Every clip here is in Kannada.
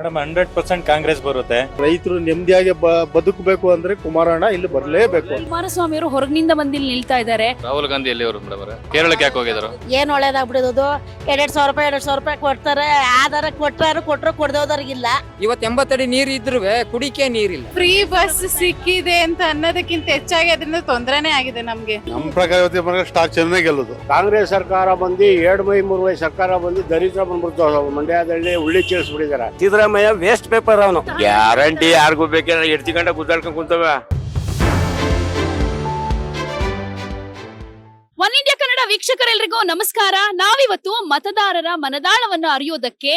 ಮೇಡಮ್ ಹಂಡ್ರೆಡ್ ಪರ್ಸೆಂಟ್ ಕಾಂಗ್ರೆಸ್ ಬರುತ್ತೆ. ರೈತರು ನೆಮ್ಮದಿಯಾಗಿ ಬ- ಬದುಕಬೇಕು ಅಂದ್ರೆ ಕುಮಾರಣ್ಣ ಇಲ್ಲಿ ಬರಲೇಬೇಕು ಕುಮಾರಸ್ವಾಮಿ ಅವರು ಹೊರಗಿನಿಂದ ಬಂದು ಇಲ್ಲಿ ನಿಲ್ತಾ ಇದ್ದಾರೆ. ರಾಹುಲ್ ಗಾಂಧಿ ಎಲ್ಲಿ ಅವರು? ಮೇಡಮ್ ಕೇರಳಕ್ಕೆ ಯಾಕೆ ಹೋಗಿದ್ರು? ಏನ್ ಒಳ್ಳೇದಾಗ್ಬಿಡೋದು? ಎರಡ್ ಸಾವಿರ ರೂಪಾಯಿ ಎರಡ್ ಸಾವಿರ ರೂಪಾಯಿ ಕೊಡ್ತಾರೆ. ಆಧಾರ ಕೊಟ್ಟಾರು ಕೊಟ್ರು ಕೊಡದವ್ರಿಗಿಲ್ಲ ಇವತ್ತು ಎಂಬತ್ತಡಿ ನೀರು ಇದ್ರು ಕುಡಿಕೆ ನೀರಿಲ್ಲ. ಫ್ರೀ ಬಸ್ ಸಿಕ್ಕಿದೆ ಅಂತ ಅನ್ನೋದಕ್ಕಿಂತ ಹೆಚ್ಚಾಗಿ ಅದರಿಂದ ತೊಂದರೆನೇ ಆಗಿದೆ ನಮ್ಗೆ. ನಮ್ಮ ಪ್ರಕಾರ ಸ್ಟಾರ್ ಚೆನ್ನಾಗಿ ಗೆಲ್ಲೋದು. ಕಾಂಗ್ರೆಸ್ ಸರ್ಕಾರ ಬಂದು ಎರಡು ಮೈ ಮೂರು ಮೈ ಸರ್ಕಾರ ಬಂದು ದರಿದ್ರ ಬಂದ್ಬಿಡ್ತು. ಮಂಡ್ಯದಲ್ಲಿ ಉಳ್ಳಿ ಚೇಳಿಸ್ಬಿಟ್ಟಿದ್ದಾರೆ ಸಿದ್ದರಾಮಯ್ಯ ವೇಸ್ಟ್ ಪೇಪರ್ ಅವನು ಗ್ಯಾರಂಟಿ ಯಾರಿಗೂ ಬೇಕಿಲ್ಲ ಎಡ್ತಿ ಗಂಟೆ ಗುದ್ದಾಡ್ಕೊಂಡ್ ಕುಂತವ ಒನ್ ಇಂಡಿಯಾ ಕನ್ನಡ ವೀಕ್ಷಕರೆಲ್ಲರಿಗೂ ನಮಸ್ಕಾರ. ನಾವಿವತ್ತು ಮತದಾರರ ಮನದಾಳವನ್ನು ಅರಿಯೋದಕ್ಕೆ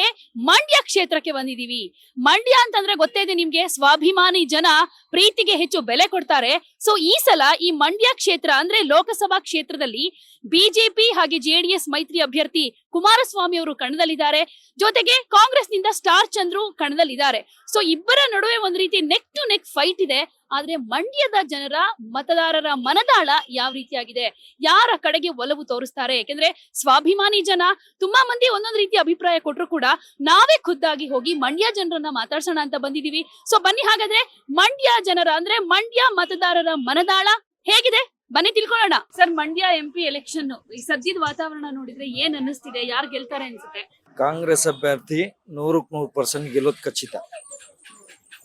ಮಂಡ್ಯ ಕ್ಷೇತ್ರಕ್ಕೆ ಬಂದಿದೀವಿ ಮಂಡ್ಯ ಅಂತಂದ್ರೆ ಗೊತ್ತೇ ಇದೆ ನಿಮ್ಗೆ, ಸ್ವಾಭಿಮಾನಿ ಜನ ಪ್ರೀತಿಗೆ ಹೆಚ್ಚು ಬೆಲೆ ಕೊಡ್ತಾರೆ. ಸೊ ಈ ಸಲ ಈ ಮಂಡ್ಯ ಕ್ಷೇತ್ರ ಅಂದ್ರೆ ಲೋಕಸಭಾ ಕ್ಷೇತ್ರದಲ್ಲಿ ಬಿಜೆಪಿ ಹಾಗೆ ಜೆಡಿಎಸ್ ಮೈತ್ರಿ ಅಭ್ಯರ್ಥಿ ಕುಮಾರಸ್ವಾಮಿ ಅವರು ಕಣದಲ್ಲಿದ್ದಾರೆ. ಜೊತೆಗೆ ಕಾಂಗ್ರೆಸ್ನಿಂದ ಸ್ಟಾರ್ ಚಂದ್ರು ಕಣದಲ್ಲಿದ್ದಾರೆ. ಸೊ ಇಬ್ಬರ ನಡುವೆ ಒಂದ್ ರೀತಿ ನೆಕ್ ಟು ನೆಕ್ ಫೈಟ್ ಇದೆ. ಆದ್ರೆ ಮಂಡ್ಯದ ಜನರ ಮತದಾರರ ಮನದಾಳ ಯಾವ ರೀತಿಯಾಗಿದೆ? ಯಾರ ಕಡೆಗೆ ಒಲವು ತೋರಿಸ್ತಾರೆ? ಯಾಕೆಂದ್ರೆ ಸ್ವಾಭಿಮಾನಿ ಜನ ತುಂಬಾ ಮಂದಿ ಒಂದೊಂದು ರೀತಿ ಅಭಿಪ್ರಾಯ ಕೊಟ್ಟರು ಕೂಡ ನಾವೇ ಖುದ್ದಾಗಿ ಹೋಗಿ ಮಂಡ್ಯ ಜನರನ್ನ ಮಾತಾಡ್ಸೋಣ ಅಂತ ಬಂದಿದೀವಿ. ಸೊ ಬನ್ನಿ ಹಾಗಾದ್ರೆ ಮಂಡ್ಯ ಜನರ ಅಂದ್ರೆ ಮಂಡ್ಯ ಮತದಾರರ ಮನದಾಳ ಹೇಗಿದೆ? ಬನ್ನಿ ತಿಳ್ಕೊಳ್ಳೋಣ. Sir, Mandya M P election ಈ ಸದ್ಯದ ವಾತಾವರಣ ನೋಡಿದ್ರೆ ಏನ್ ಅನ್ನಿಸ್ತಿದೆ? ಯಾರು ಗೆಲ್ತಾರೆ ಅನ್ಸುತ್ತೆ? ಕಾಂಗ್ರೆಸ್ ಅಭ್ಯರ್ಥಿ ನೂರಕ್ ನೂರು ಪರ್ಸೆಂಟ್ ಗೆಲ್ಲೋದು ಖಚಿತ.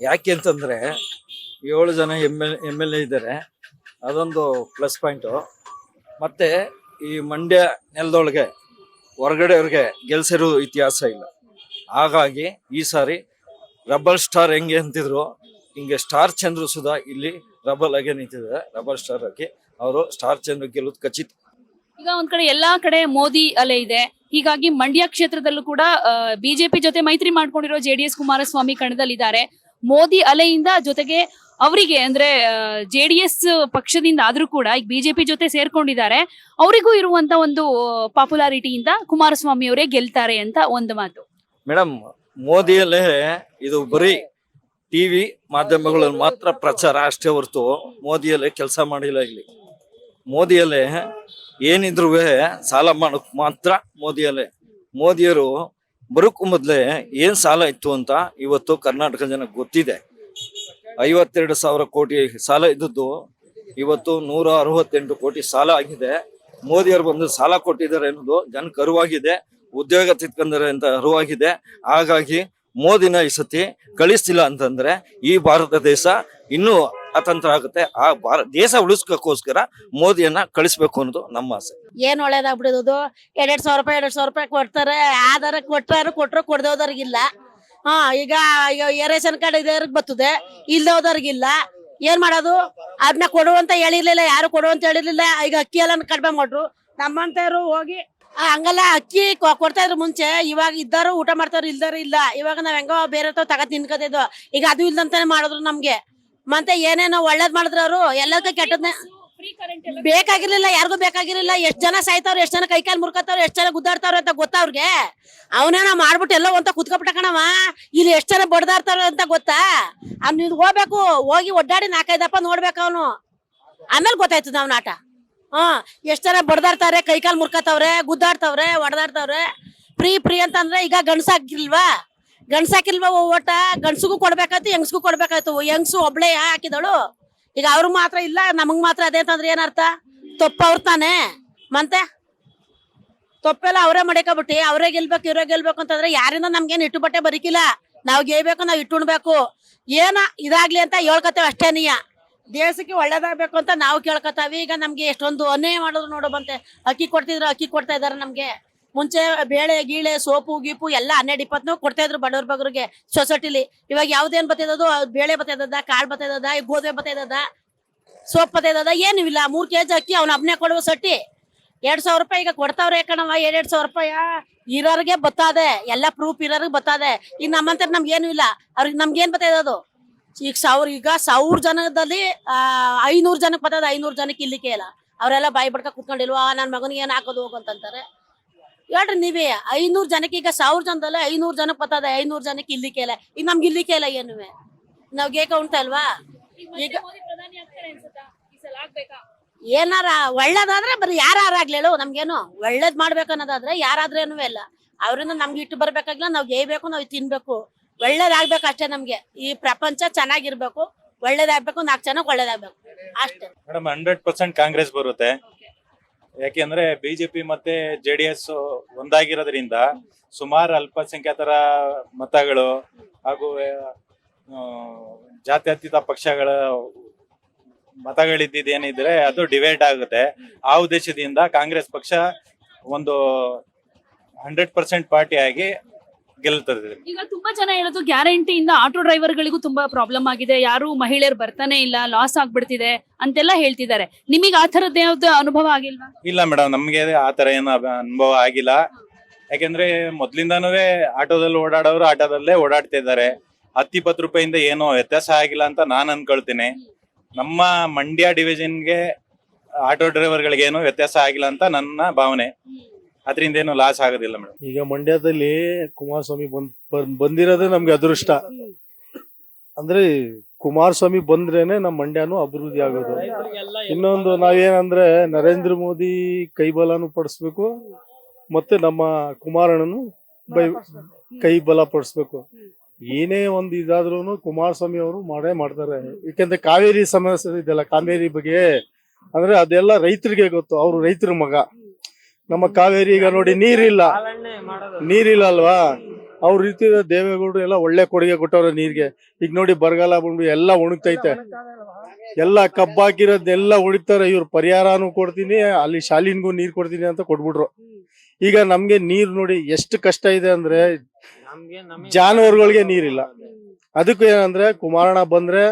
ಯಾಕೆ ಅಂತಂದ್ರೆ ಏಳು ಜನ ಎಂ ಎಲ್ ಎಂ ಎ ಇದ್ದಾರೆ. ಅದೊಂದು ಪ್ಲಸ್ ಪಾಯಿಂಟು ಮತ್ತೆ ಈ ಮಂಡ್ಯ ನೆಲದೊಳಗೆ ಹೊರಗಡೆಯವ್ರಿಗೆ ಗೆಲ್ಸಿರೋ ಇತಿಹಾಸ ಇಲ್ಲ. ಹಾಗಾಗಿ ಈ ಸಾರಿ ರಬ್ಬಲ್ ಸ್ಟಾರ್ ಹೆಂಗೆ ಅಂತಿದ್ರು, ಹಿಂಗೆ ಸ್ಟಾರ್ ಚಂದ್ರು ಸುಧಾ ಇಲ್ಲಿ ರಬ್ಬಲ್ ಆಗಿ ನಿಂತಿದ್ದಾರೆ. ರಬಲ್ ಸ್ಟಾರ್ ಆಗಿ ಅವರು ಸ್ಟಾರ್ ಚಂದ್ರು ಗೆಲ್ಲೋದು ಖಚಿತ. ಈಗ ಒಂದ್ ಕಡೆ ಎಲ್ಲಾ ಕಡೆ ಮೋದಿ ಅಲೆ ಇದೆ. ಹೀಗಾಗಿ ಮಂಡ್ಯ ಕ್ಷೇತ್ರದಲ್ಲೂ ಕೂಡ ಬಿಜೆಪಿ ಜೊತೆ ಮೈತ್ರಿ ಮಾಡ್ಕೊಂಡಿರೋ ಜೆಡಿಎಸ್ ಕುಮಾರಸ್ವಾಮಿ ಕಣದಲ್ಲಿದ್ದಾರೆ. ಮೋದಿ ಅಲೆಯಿಂದ ಜೊತೆಗೆ ಅವರಿಗೆ ಅಂದ್ರೆ ಜೆಡಿಎಸ್ ಪಕ್ಷದಿಂದ ಆದ್ರೂ ಕೂಡ ಈಗ ಬಿಜೆಪಿ ಜೊತೆ ಸೇರ್ಕೊಂಡಿದ್ದಾರೆ. ಅವರಿಗೂ ಇರುವಂತ ಒಂದು ಪಾಪ್ಯುಲಾರಿಟಿಯಿಂದ ಕುಮಾರಸ್ವಾಮಿ ಅವರೇ ಗೆಲ್ತಾರೆ ಅಂತ ಒಂದು ಮಾತು. ಮೇಡಮ್ ಮೋದಿಯಲ್ಲೇ ಇದು ಬರೀ ಟಿವಿ ಮಾಧ್ಯಮಗಳಲ್ಲಿ ಮಾತ್ರ ಪ್ರಚಾರ ಅಷ್ಟೇ ಹೊರತು ಮೋದಿಯಲ್ಲೇ ಕೆಲಸ ಮಾಡಿಲ್ಲ ಇಲ್ಲಿ. ಮೋದಿಯಲ್ಲೇ ಏನಿದ್ರು ಸಾಲ ಮಾಡೋಕ್ ಮಾತ್ರ ಮೋದಿಯಲ್ಲೇ. ಮೋದಿಯರು ಬರೋಕ್ಕೂ ಮೊದಲೇ ಏನ್ ಸಾಲ ಇತ್ತು ಅಂತ ಇವತ್ತು ಕರ್ನಾಟಕ ಜನಕ್ಕೆ ಗೊತ್ತಿದೆ. ಐವತ್ತೆರಡು ಸಾವಿರ ಕೋಟಿ ಸಾಲ ಇದ್ದದ್ದು. ಇವತ್ತು ನೂರ ಅರವತ್ತೆಂಟು ಕೋಟಿ ಸಾಲ ಆಗಿದೆ. ಮೋದಿಯವರು ಬಂದು ಸಾಲ ಕೊಟ್ಟಿದ್ದಾರೆ ಅನ್ನೋದು ಜನಕ್ಕೆ ಅರಿವಾಗಿದೆ ಉದ್ಯೋಗ ತಿತ್ಕೊಂಡರೆ ಅಂತ ಅರಿವಾಗಿದೆ. ಹಾಗಾಗಿ ಮೋದಿನ ಈ ಸತಿ ಕಳಿಸ್ತಿಲ್ಲ ಅಂತಂದ್ರೆ ಈ ಭಾರತ ದೇಶ ಇನ್ನೂ ಅತಂತ್ರ ಆಗುತ್ತೆ. ಆ ಭಾರ, ದೇಶ ಉಳಿಸ್ಕೋಸ್ಕರ ಮೋದಿಯನ್ನ ಕಳಿಸ್ಬೇಕು ಅನ್ನೋದು ನಮ್ಮ ಆಸೆ. ಏನ್ ಒಳ್ಳೇದಾಗ್ಬಿಡೋದು ಎರಡ್ ಸಾವಿರ ರೂಪಾಯಿ, ಎರಡ್ ಸಾವಿರ ರೂಪಾಯಿ ಕೊಡ್ತಾರೆ. ಆಧಾರ ಕೊಟ್ಟಾರು ಕೊಟ್ಟರು ಕೊಡ್ದೋದವ್ರಿಗಿಲ್ಲ ಹಾ, ಈಗ ಈಗ ರೇಷನ್ ಕಾರ್ಡ್ ಇದ್ದವ್ರಿಗೆ ಬರ್ತದೆ? ಇಲ್ದೋದವ್ರಿಗಿಲ್ಲ. ಏನ್ ಮಾಡೋದು? ಅದನ್ನ ಕೊಡುವಂತ ಹೇಳಿರ್ಲಿಲ್ಲ, ಯಾರು ಕೊಡುವಂತ ಹೇಳಿರ್ಲಿಲ್ಲ. ಈಗ ಅಕ್ಕಿ ಎಲ್ಲ ಕಡಿಮೆ ಮಾಡ್ರು. ನಮ್ಮಂತವ್ರು ಹೋಗಿ ಹಂಗಲ್ಲ, ಅಕ್ಕಿ ಕೊಡ್ತಾ ಇದ್ರು ಮುಂಚೆ. ಇವಾಗ ಇದ್ದಾರು ಊಟ ಮಾಡ್ತಾರ ಇಲ್ದಾರು ಇಲ್ಲ. ಇವಾಗ ನಾವ್ ಹೆಂಗೋ ಬೇರೆ ತಗ ತಿನ್ಕೋತಿದ್ವು ಈಗ ಅದು ಇಲ್ದಂತಾನೆ ಮಾಡಿದ್ರು ನಮ್ಗೆ. ಮತ್ತೆ ಏನೇನೋ ಒಳ್ಳೇದ್ ಮಾಡಿದ್ರು ಅವರು. ಎಲ್ಲದಕ್ಕೂ ಕೆಟ್ಟದ್ನ ಬೇಕಾಗಿರ್ಲಿಲ್ಲ, ಯಾರಿಗೂ ಬೇಕಾಗಿರ್ಲಿಲ್ಲ. ಎಷ್ಟ್ ಜನ ಸಾಯ್ತಾವ್ರ, ಎಷ್ಟ್ ಜನ ಕೈಕಾಲ್ ಮುರ್ಕತಾವ್ರ, ಎಷ್ಟ್ ಜನ ಗುದ್ದಾಡ್ತಾವ್ರ ಅಂತ ಗೊತ್ತವ್ರಿಗೆ ಅವನೇನ ಮಾಡ್ಬಿಟ್ಟು ಎಲ್ಲೋ ಅಂತ ಕುತ್ಕೊಬಿಟ್ಟಕಣವ ಇಲ್ಲಿ ಎಷ್ಟ್ ಜನ ಬಡ್ದಾಡ್ತಾರ ಅಂತ ಗೊತ್ತಾ? ಅವ್ನು ಇದು ಹೋಗ್ಬೇಕು, ಹೋಗಿ ಒಡ್ಡಾಡಿ ನಾಲ್ಕೈದಪ್ಪ ನೋಡ್ಬೇಕು ಅವನು. ಆಮೇಲೆ ಗೊತ್ತಾಯ್ತದ ಅವ್ನ ಆಟ ಹಾ ಎಷ್ಟ್ ಜನ ಬಡ್ದಾಡ್ತಾವ್ರೆ ಕೈಕಾಲ್ ಮುರ್ಕತಾವ್ರೆ, ಗುದ್ದಾಡ್ತಾವ್ರೆ ಹೊಡೆದಾಡ್ತಾವ್ರೆ ಫ್ರೀ ಫ್ರೀ ಅಂತಂದ್ರೆ ಈಗ ಗಂಡ್ಸಾಕಿಲ್ವಾ ಗಂಡ್ಸಾಕಿಲ್ವಾ ಓಟ? ಗಂಡ್ಸಿಗೂ ಕೊಡ್ಬೇಕಾಯ್ತು, ಹೆಂಗ್ಸ್ಗೂ ಕೊಡ್ಬೇಕಾಯ್ತು? ಹೆಂಗ್ಸು ಒಬ್ಳೆ ಹಾಕಿದಳು? ಈಗ ಅವ್ರಿಗೆ ಮಾತ್ರ ಇಲ್ಲ, ನಮಗ್ ಮಾತ್ರ ಅದೇ ಅಂತಂದ್ರೆ ಏನರ್ಥ ತಪ್ಪು ಅವ್ರ ತಾನೆ. ಮತ್ತೆ? ತಪ್ಪೆಲ್ಲ ಅವರೇ ಮಡಿಕೊಬಿಟ್ಟು, ಅವರೇ ಗೆಲ್ಬೇಕು, ಇವರೇ ಗೆಲ್ಬೇಕು ಅಂತಂದ್ರೆ ಯಾರಿಂದ ನಮ್ಗೇನ್ ಇಟ್ಟು ಬಟ್ಟೆ ಬರೀಕಿಲ್ಲ. ನಾವ್ ಗೆಯ್ಬೇಕು, ನಾವ್ ಇಟ್ಟುಣ್ಬೇಕು. ಏನ ಇದಾಗ್ಲಿ ಅಂತ ಹೇಳ್ಕೊತೇವೆ ಅಷ್ಟೇ ನೀಯ. ದೇಶಕ್ಕೆ ಒಳ್ಳೇದಾಗ್ಬೇಕು ಅಂತ ನಾವು ಕೇಳ್ಕೊತಾವಿ ಈಗ ನಮ್ಗೆ ಎಷ್ಟೊಂದು ಅನ್ಯಾಯ ಮಾಡೋದು ನೋಡು ಬಂತೆ. ಅಕ್ಕಿ ಕೊಡ್ತಿದ್ರು, ಅಕ್ಕಿ ಕೊಡ್ತಾ ಇದಾರೆ ನಮ್ಗೆ. ಮುಂಚೆ ಬೇಳೆ, ಗೀಳೆ, ಸೋಪು, ಗೀಪು ಎಲ್ಲ ಹನ್ನೆರಡು ಇಪ್ಪತ್ತು ಕೊಡ್ತಾ ಇದ್ರು ಬಡವ್ರ ಬಗ್ರಿಗೆ ಸೊಸೈಟಿಲಿ. ಇವಾಗ ಯಾವ್ದೇನ್ ಬತ್ತಿದದು, ಬೇಳೆ ಬತ್ತದ ಕಾಳು ಬತ್ತದ ಗೋಧಿ ಬತ್ತದ ಸೋಪ್ ಬತ್ತದ ಏನು ಇಲ್ಲ. ಮೂರ್ ಕೆಜಿ ಅಕ್ಕಿ, ಅವ್ನ ಅಬ್ನೇ ಕೊಡುವ ಸಟ್ಟಿ. ಎರಡ್ ಸಾವಿರ ರೂಪಾಯಿ ಈಗ ಕೊಡ್ತಾವ್ರೆ ಕಣವ ಎರಡ್ ಸಾವಿರ ರೂಪಾಯಿ. ಇರೋರಿಗೆ ಬತ್ತಾದೆ. ಎಲ್ಲ ಪ್ರೂಫ್ ಇರೋರ್ಗೆ ಬತ್ತಾದೆ. ಈಗ ನಮ್ಮಂತ ನಮ್ಗೆ ಏನು ಇಲ್ಲ. ಅವ್ರಿಗೆ ನಮ್ಗೆ ಏನ್ ಅದು? ಈಗ ಸಾವಿರ ಈಗ ಸಾವಿರ ಜನದಲ್ಲಿ ಐನೂರು ಜನಕ್ಕೆ ಬತ್ತದ, ಐನೂರು ಜನಕ್ಕೆ ಇಲ್ಲಿಕ್ಕೆ ಇಲ್ಲ. ಅವರೆಲ್ಲ ಬಾಯಿ ಬಡ್ಕ ಕುತ್ಕೊಂಡಿಲ್ವಾ ನನ್ನ ಮಗನಿಗೆ ಏನ್ ಹಾಕೋದು ಹೋಗು ಅಂತಂತಾರೆ. ಹೇಳ್ರಿ ನೀವೇ ಐನೂರ್ ಜನಕ್ಕೆ ಈಗ ಸಾವಿರ ಜನದಲ್ಲ ಐನೂರ್ ಜನಕ್ಕೆ ಬತ್ತದ ಐನೂರ್ ಜನಕ್ಕೆ ಇಲ್ಲಿಕ್ಕೆ ಇಲ್ಲ ಈಗ ನಮ್ಗೆ ಇಲ್ಲಿ ಇಲ್ಲ ಏನುವೆ ನಾವ್ ಗೇಕ ಉಂಟಲ್ವಾ ಈಗ ಏನಾರ ಒಳ್ಳೇದಾದ್ರೆ ಬರೀ ಯಾರು ಹೇಳು ನಮ್ಗೇನು ಒಳ್ಳೇದ್ ಮಾಡ್ಬೇಕು ಅನ್ನೋದಾದ್ರೆ ಯಾರಾದ್ರೇನು ಇಲ್ಲ. ಅವರಿಂದ ನಮ್ಗೆ ಇಟ್ಟು ಬರ್ಬೇಕಾಗಿಲ್ಲ ನಾವ್ ಗೇಯ್ಬೇಕು ನಾವ್ ತಿನ್ಬೇಕು. ಒಳ್ಳೇದಾಗ್ಬೇಕು ಅಷ್ಟೇ ನಮ್ಗೆ. ಈ ಪ್ರಪಂಚ ಚೆನ್ನಾಗಿರ್ಬೇಕು ಒಳ್ಳೇದಾಗ್ಬೇಕು ನಾಲ್ಕು ಜನಕ್ಕೆ ಒಳ್ಳೇದಾಗ್ಬೇಕು. ಅಷ್ಟೇ. ಮೇಡಮ್ ಹಂಡ್ರೆಡ್ ಪರ್ಸೆಂಟ್ ಕಾಂಗ್ರೆಸ್ ಬರುತ್ತೆ. ಯಾಕೆಂದ್ರೆ ಬಿಜೆಪಿ ಮತ್ತೆ ಜೆ ಡಿ ಎಸ್ ಒಂದಾಗಿರೋದ್ರಿಂದ ಸುಮಾರು ಅಲ್ಪಸಂಖ್ಯಾತರ ಮತಗಳು ಹಾಗೂ ಜಾತ್ಯತೀತ ಪಕ್ಷಗಳ ಮತಗಳಿದ್ದೇನಿದ್ರೆ ಅದು ಡಿವೈಡ್ ಆಗುತ್ತೆ. ಆ ಉದ್ದೇಶದಿಂದ ಕಾಂಗ್ರೆಸ್ ಪಕ್ಷ ಒಂದು ಹಂಡ್ರೆಡ್ ಪರ್ಸೆಂಟ್ ಪಾರ್ಟಿ ಆಗಿ ಗೆಲ್ತದೆ ಈಗ ತುಂಬಾ ಜನ ಹೇಳೋದು ಗ್ಯಾರಂಟಿಯಿಂದ ಆಟೋ ಡ್ರೈವರ್ ಗಳಿಗೂ ತುಂಬಾ ಪ್ರಾಬ್ಲಮ್ ಆಗಿದೆ. ಯಾರು ಮಹಿಳೆಯರು ಬರ್ತಾನೆ ಇಲ್ಲ ಲಾಸ್ ಆಗ್ಬಿಡ್ತಿದೆ ಅಂತೆಲ್ಲ ಹೇಳ್ತಿದ್ದಾರೆ. ನಿಮಗೆ ಆ ತರದ್ದು ಯಾವ್ದು ಅನುಭವ ಆಗಿಲ್ವಾ? ಇಲ್ಲ ಮೇಡಮ್ ನಮ್ಗೆ ಆ ತರ ಏನು ಅನುಭವ ಆಗಿಲ್ಲ. ಯಾಕೆಂದ್ರೆ ಮೊದ್ಲಿಂದಾನೂ ಆಟೋದಲ್ಲಿ ಓಡಾಡೋರು ಆಟೋದಲ್ಲೇ ಓಡಾಡ್ತಿದ್ದಾರೆ ಹತ್ತಿಪ್ಪತ್ತು ರೂಪಾಯಿಂದ ಏನೋ ವ್ಯತ್ಯಾಸ ಆಗಿಲ್ಲ ಅಂತ ನಾನ್ ಅನ್ಕೊಳ್ತೀನಿ. ನಮ್ಮ ಮಂಡ್ಯ ಡಿವಿಷನ್ಗೆ ಆಟೋ ಡ್ರೈವರ್ಗಳಿಗೆ ಏನು ವ್ಯತ್ಯಾಸ ಆಗಿಲ್ಲ ಅಂತ ನನ್ನ ಭಾವನೆ. ಅದರಿಂದ ಏನು ಲಾಸ್ ಆಗೋದಿಲ್ಲ ಮೇಡಮ್ ಈಗ ಮಂಡ್ಯದಲ್ಲಿ ಕುಮಾರಸ್ವಾಮಿ ಬಂದ್ ನಮ್ಗೆ ಅದೃಷ್ಟ. ಅಂದ್ರೆ ಕುಮಾರಸ್ವಾಮಿ ಬಂದ್ರೇನೆ ನಮ್ಮ ಮಂಡ್ಯನು ಅಭಿವೃದ್ಧಿ ಆಗೋದು. ಇನ್ನೊಂದು ನಾವೇನಂದ್ರೆ ನರೇಂದ್ರ ಮೋದಿ ಕೈಬಲನು ಪಡಿಸ್ಬೇಕು, ಮತ್ತೆ ನಮ್ಮ ಕುಮಾರಣ್ಣನು ಬೈ ಕೈ ಬಲ ಪಡಿಸ್ಬೇಕು. ಏನೇ ಒಂದು ಇದಾದ್ರೂ ಕುಮಾರಸ್ವಾಮಿ ಅವರು ಮಾಡೇ ಮಾಡ್ತಾರೆ. ಯಾಕೆಂದ್ರೆ ಕಾವೇರಿ ಸಮಸ್ಯೆ ಇದೆಯಲ್ಲ, ಕಾವೇರಿ ಬಗ್ಗೆ. ಅಂದ್ರೆ ಅದೆಲ್ಲ ರೈತರಿಗೆ ಗೊತ್ತು, ಅವ್ರು ರೈತರ ಮಗ. ನಮ್ಮ ಕಾವೇರಿ ಈಗ ನೋಡಿ ನೀರಿಲ್ಲ. ನೀರಿಲ್ಲ ಅಲ್ವಾ? ಅವ್ರ ರೀತಿ ದೇವೇಗೌಡರು ಎಲ್ಲ ಒಳ್ಳೆ ಕೊಡುಗೆ ಕೊಟ್ಟವ್ರ ನೀರ್ಗೆ. ಈಗ ನೋಡಿ ಬರಗಾಲ ಬಂದು ಎಲ್ಲ ಒಣಗ್ತೈತೆ. ಎಲ್ಲ ಕಬ್ಬಾಕಿರೋದೆಲ್ಲ ಉಳಿತಾರೆ ಇವ್ರು ಪರಿಹಾರನೂ ಕೊಡ್ತೀನಿ ಅಲ್ಲಿ ಶಾಲಿನ್ಗೂ ನೀರ್ ಕೊಡ್ತೀನಿ ಅಂತ ಕೊಟ್ಬಿಟ್ರು. ಈಗ ನಮ್ಗೆ ನೀರ್ ನೋಡಿ ಎಷ್ಟು ಕಷ್ಟ ಇದೆ ಅಂದ್ರೆ ಜಾನುವಾರುಗಳಿಗೆ ನೀರಿಲ್ಲ. ಅದಕ್ಕೂ ಏನಂದ್ರೆ ಕುಮಾರಣ್ಣ ಬಂದ್ರೆ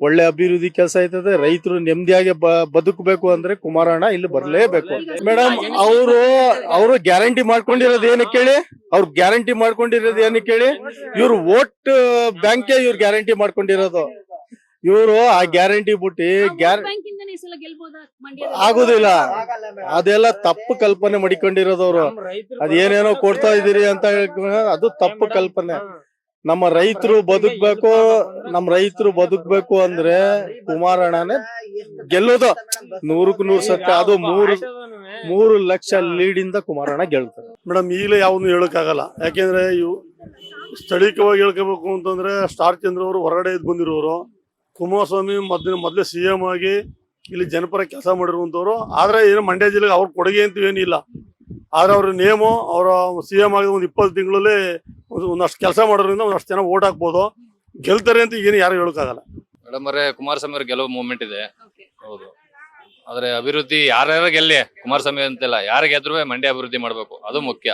ಒಳ್ಳೆ ಅಭಿವೃದ್ಧಿ ಕೆಲಸ ಆಯ್ತದೆ. ರೈತರು ನೆಮ್ಮದಿಯಾಗಿ ಬದುಕಬೇಕು ಅಂದ್ರೆ ಕುಮಾರಣ್ಣ ಇಲ್ಲಿ ಬರಲೇಬೇಕು. ಮೇಡಮ್ ಅವರು ಅವರು ಗ್ಯಾರಂಟಿ ಮಾಡ್ಕೊಂಡಿರೋದು ಏನಕ್ಕೆ ಕೇಳಿ? ಅವ್ರು ಗ್ಯಾರಂಟಿ ಮಾಡ್ಕೊಂಡಿರೋದು ಏನಕ್ಕೆ ಕೇಳಿ? ಇವ್ರು ವೋಟ್ ಬ್ಯಾಂಕೇ ಇವ್ರು ಗ್ಯಾರಂಟಿ ಮಾಡ್ಕೊಂಡಿರೋದು. ಇವರು ಆ ಗ್ಯಾರಂಟಿ ಬಿಟ್ಟು? ಆಗುದಿಲ್ಲ. ಅದೆಲ್ಲ ತಪ್ಪು ಕಲ್ಪನೆ ಮಡಿಕೊಂಡಿರೋದವ್ರು ಅದೇನೇನೋ ಕೊಡ್ತಾ ಇದೀರಿ ಅಂತ ಅದು ತಪ್ಪು ಕಲ್ಪನೆ. ನಮ್ಮ ರೈತರು ಬದುಕ್ಬೇಕು ನಮ್ಮ ರೈತರು ಬದುಕ್ಬೇಕು ಅಂದ್ರೆ ಕುಮಾರಣ್ಣನೇ ಗೆಲ್ಲೋದು. ನೂರಕ್ಕೂ ನೂರು ಸತ್ಯ. ಅದು ಮೂರು ಮೂರು ಲಕ್ಷ ಲೀಡ್ ಇಂದ ಕುಮಾರಣ್ಣ ಗೆಲ್ತಾರೆ. ಮೇಡಮ್ ಈಗಲೇ ಯಾವನು ಹೇಳಕ್ಕಾಗಲ್ಲ. ಯಾಕೆಂದ್ರೆ ಇವು ಸ್ಥಳೀಯವಾಗಿ ಹೇಳ್ಕೋಬೇಕು ಅಂತಂದ್ರೆ ಸ್ಟಾರ್ ಚಂದ್ರ ಅವರು ಹೊರಗಡೆ ಇದ್ ಬಂದಿರೋರು. ಕುಮಾರಸ್ವಾಮಿ ಮೊದಲ ಮೊದಲೇ ಸಿ ಎಂ ಆಗಿ ಇಲ್ಲಿ ಜನಪರ ಕೆಲಸ ಮಾಡಿರುವಂತವ್ರು. ಆದ್ರೆ ಏನು ಮಂಡ್ಯ ಜಿಲ್ಲೆಗೆ ಅವ್ರ ಕೊಡುಗೆ ಅಂತ ಏನಿಲ್ಲ. ಆದ್ರೆ ಅವ್ರ ನೇಮು ಅವರ ಸಿ ಎಂ ಆಗಿದ ಒಂದು ಇಪ್ಪತ್ತು ತಿಂಗಳಲ್ಲಿ ಒಂದಷ್ಟು ಕೆಲಸ ಮಾಡೋದ್ರಿಂದ ಒಂದಷ್ಟು ಜನ ಓಟ್ ಹಾಕ್ಬೋದು. ಗೆಲ್ತಾರೆ ಅಂತ ಏನು ಯಾರು ಹೇಳಕ್ಕಾಗಲ್ಲ. ಮೇಡಮ್ ಅವರೇ ಕುಮಾರಸ್ವಾಮಿ ಅವ್ರ ಗೆಲುವು ಮೂವ್ಮೆಂಟ್ ಇದೆ. ಹೌದು. ಆದ್ರೆ ಅಭಿವೃದ್ಧಿ ಯಾರ್ಯಾರ ಗೆಲ್ಲಿ ಕುಮಾರಸ್ವಾಮಿ ಅಂತೆಲ್ಲ ಯಾರು ಗೆದ್ರು ಮಂಡ್ಯ ಅಭಿವೃದ್ಧಿ ಮಾಡಬೇಕು ಅದು ಮುಖ್ಯ.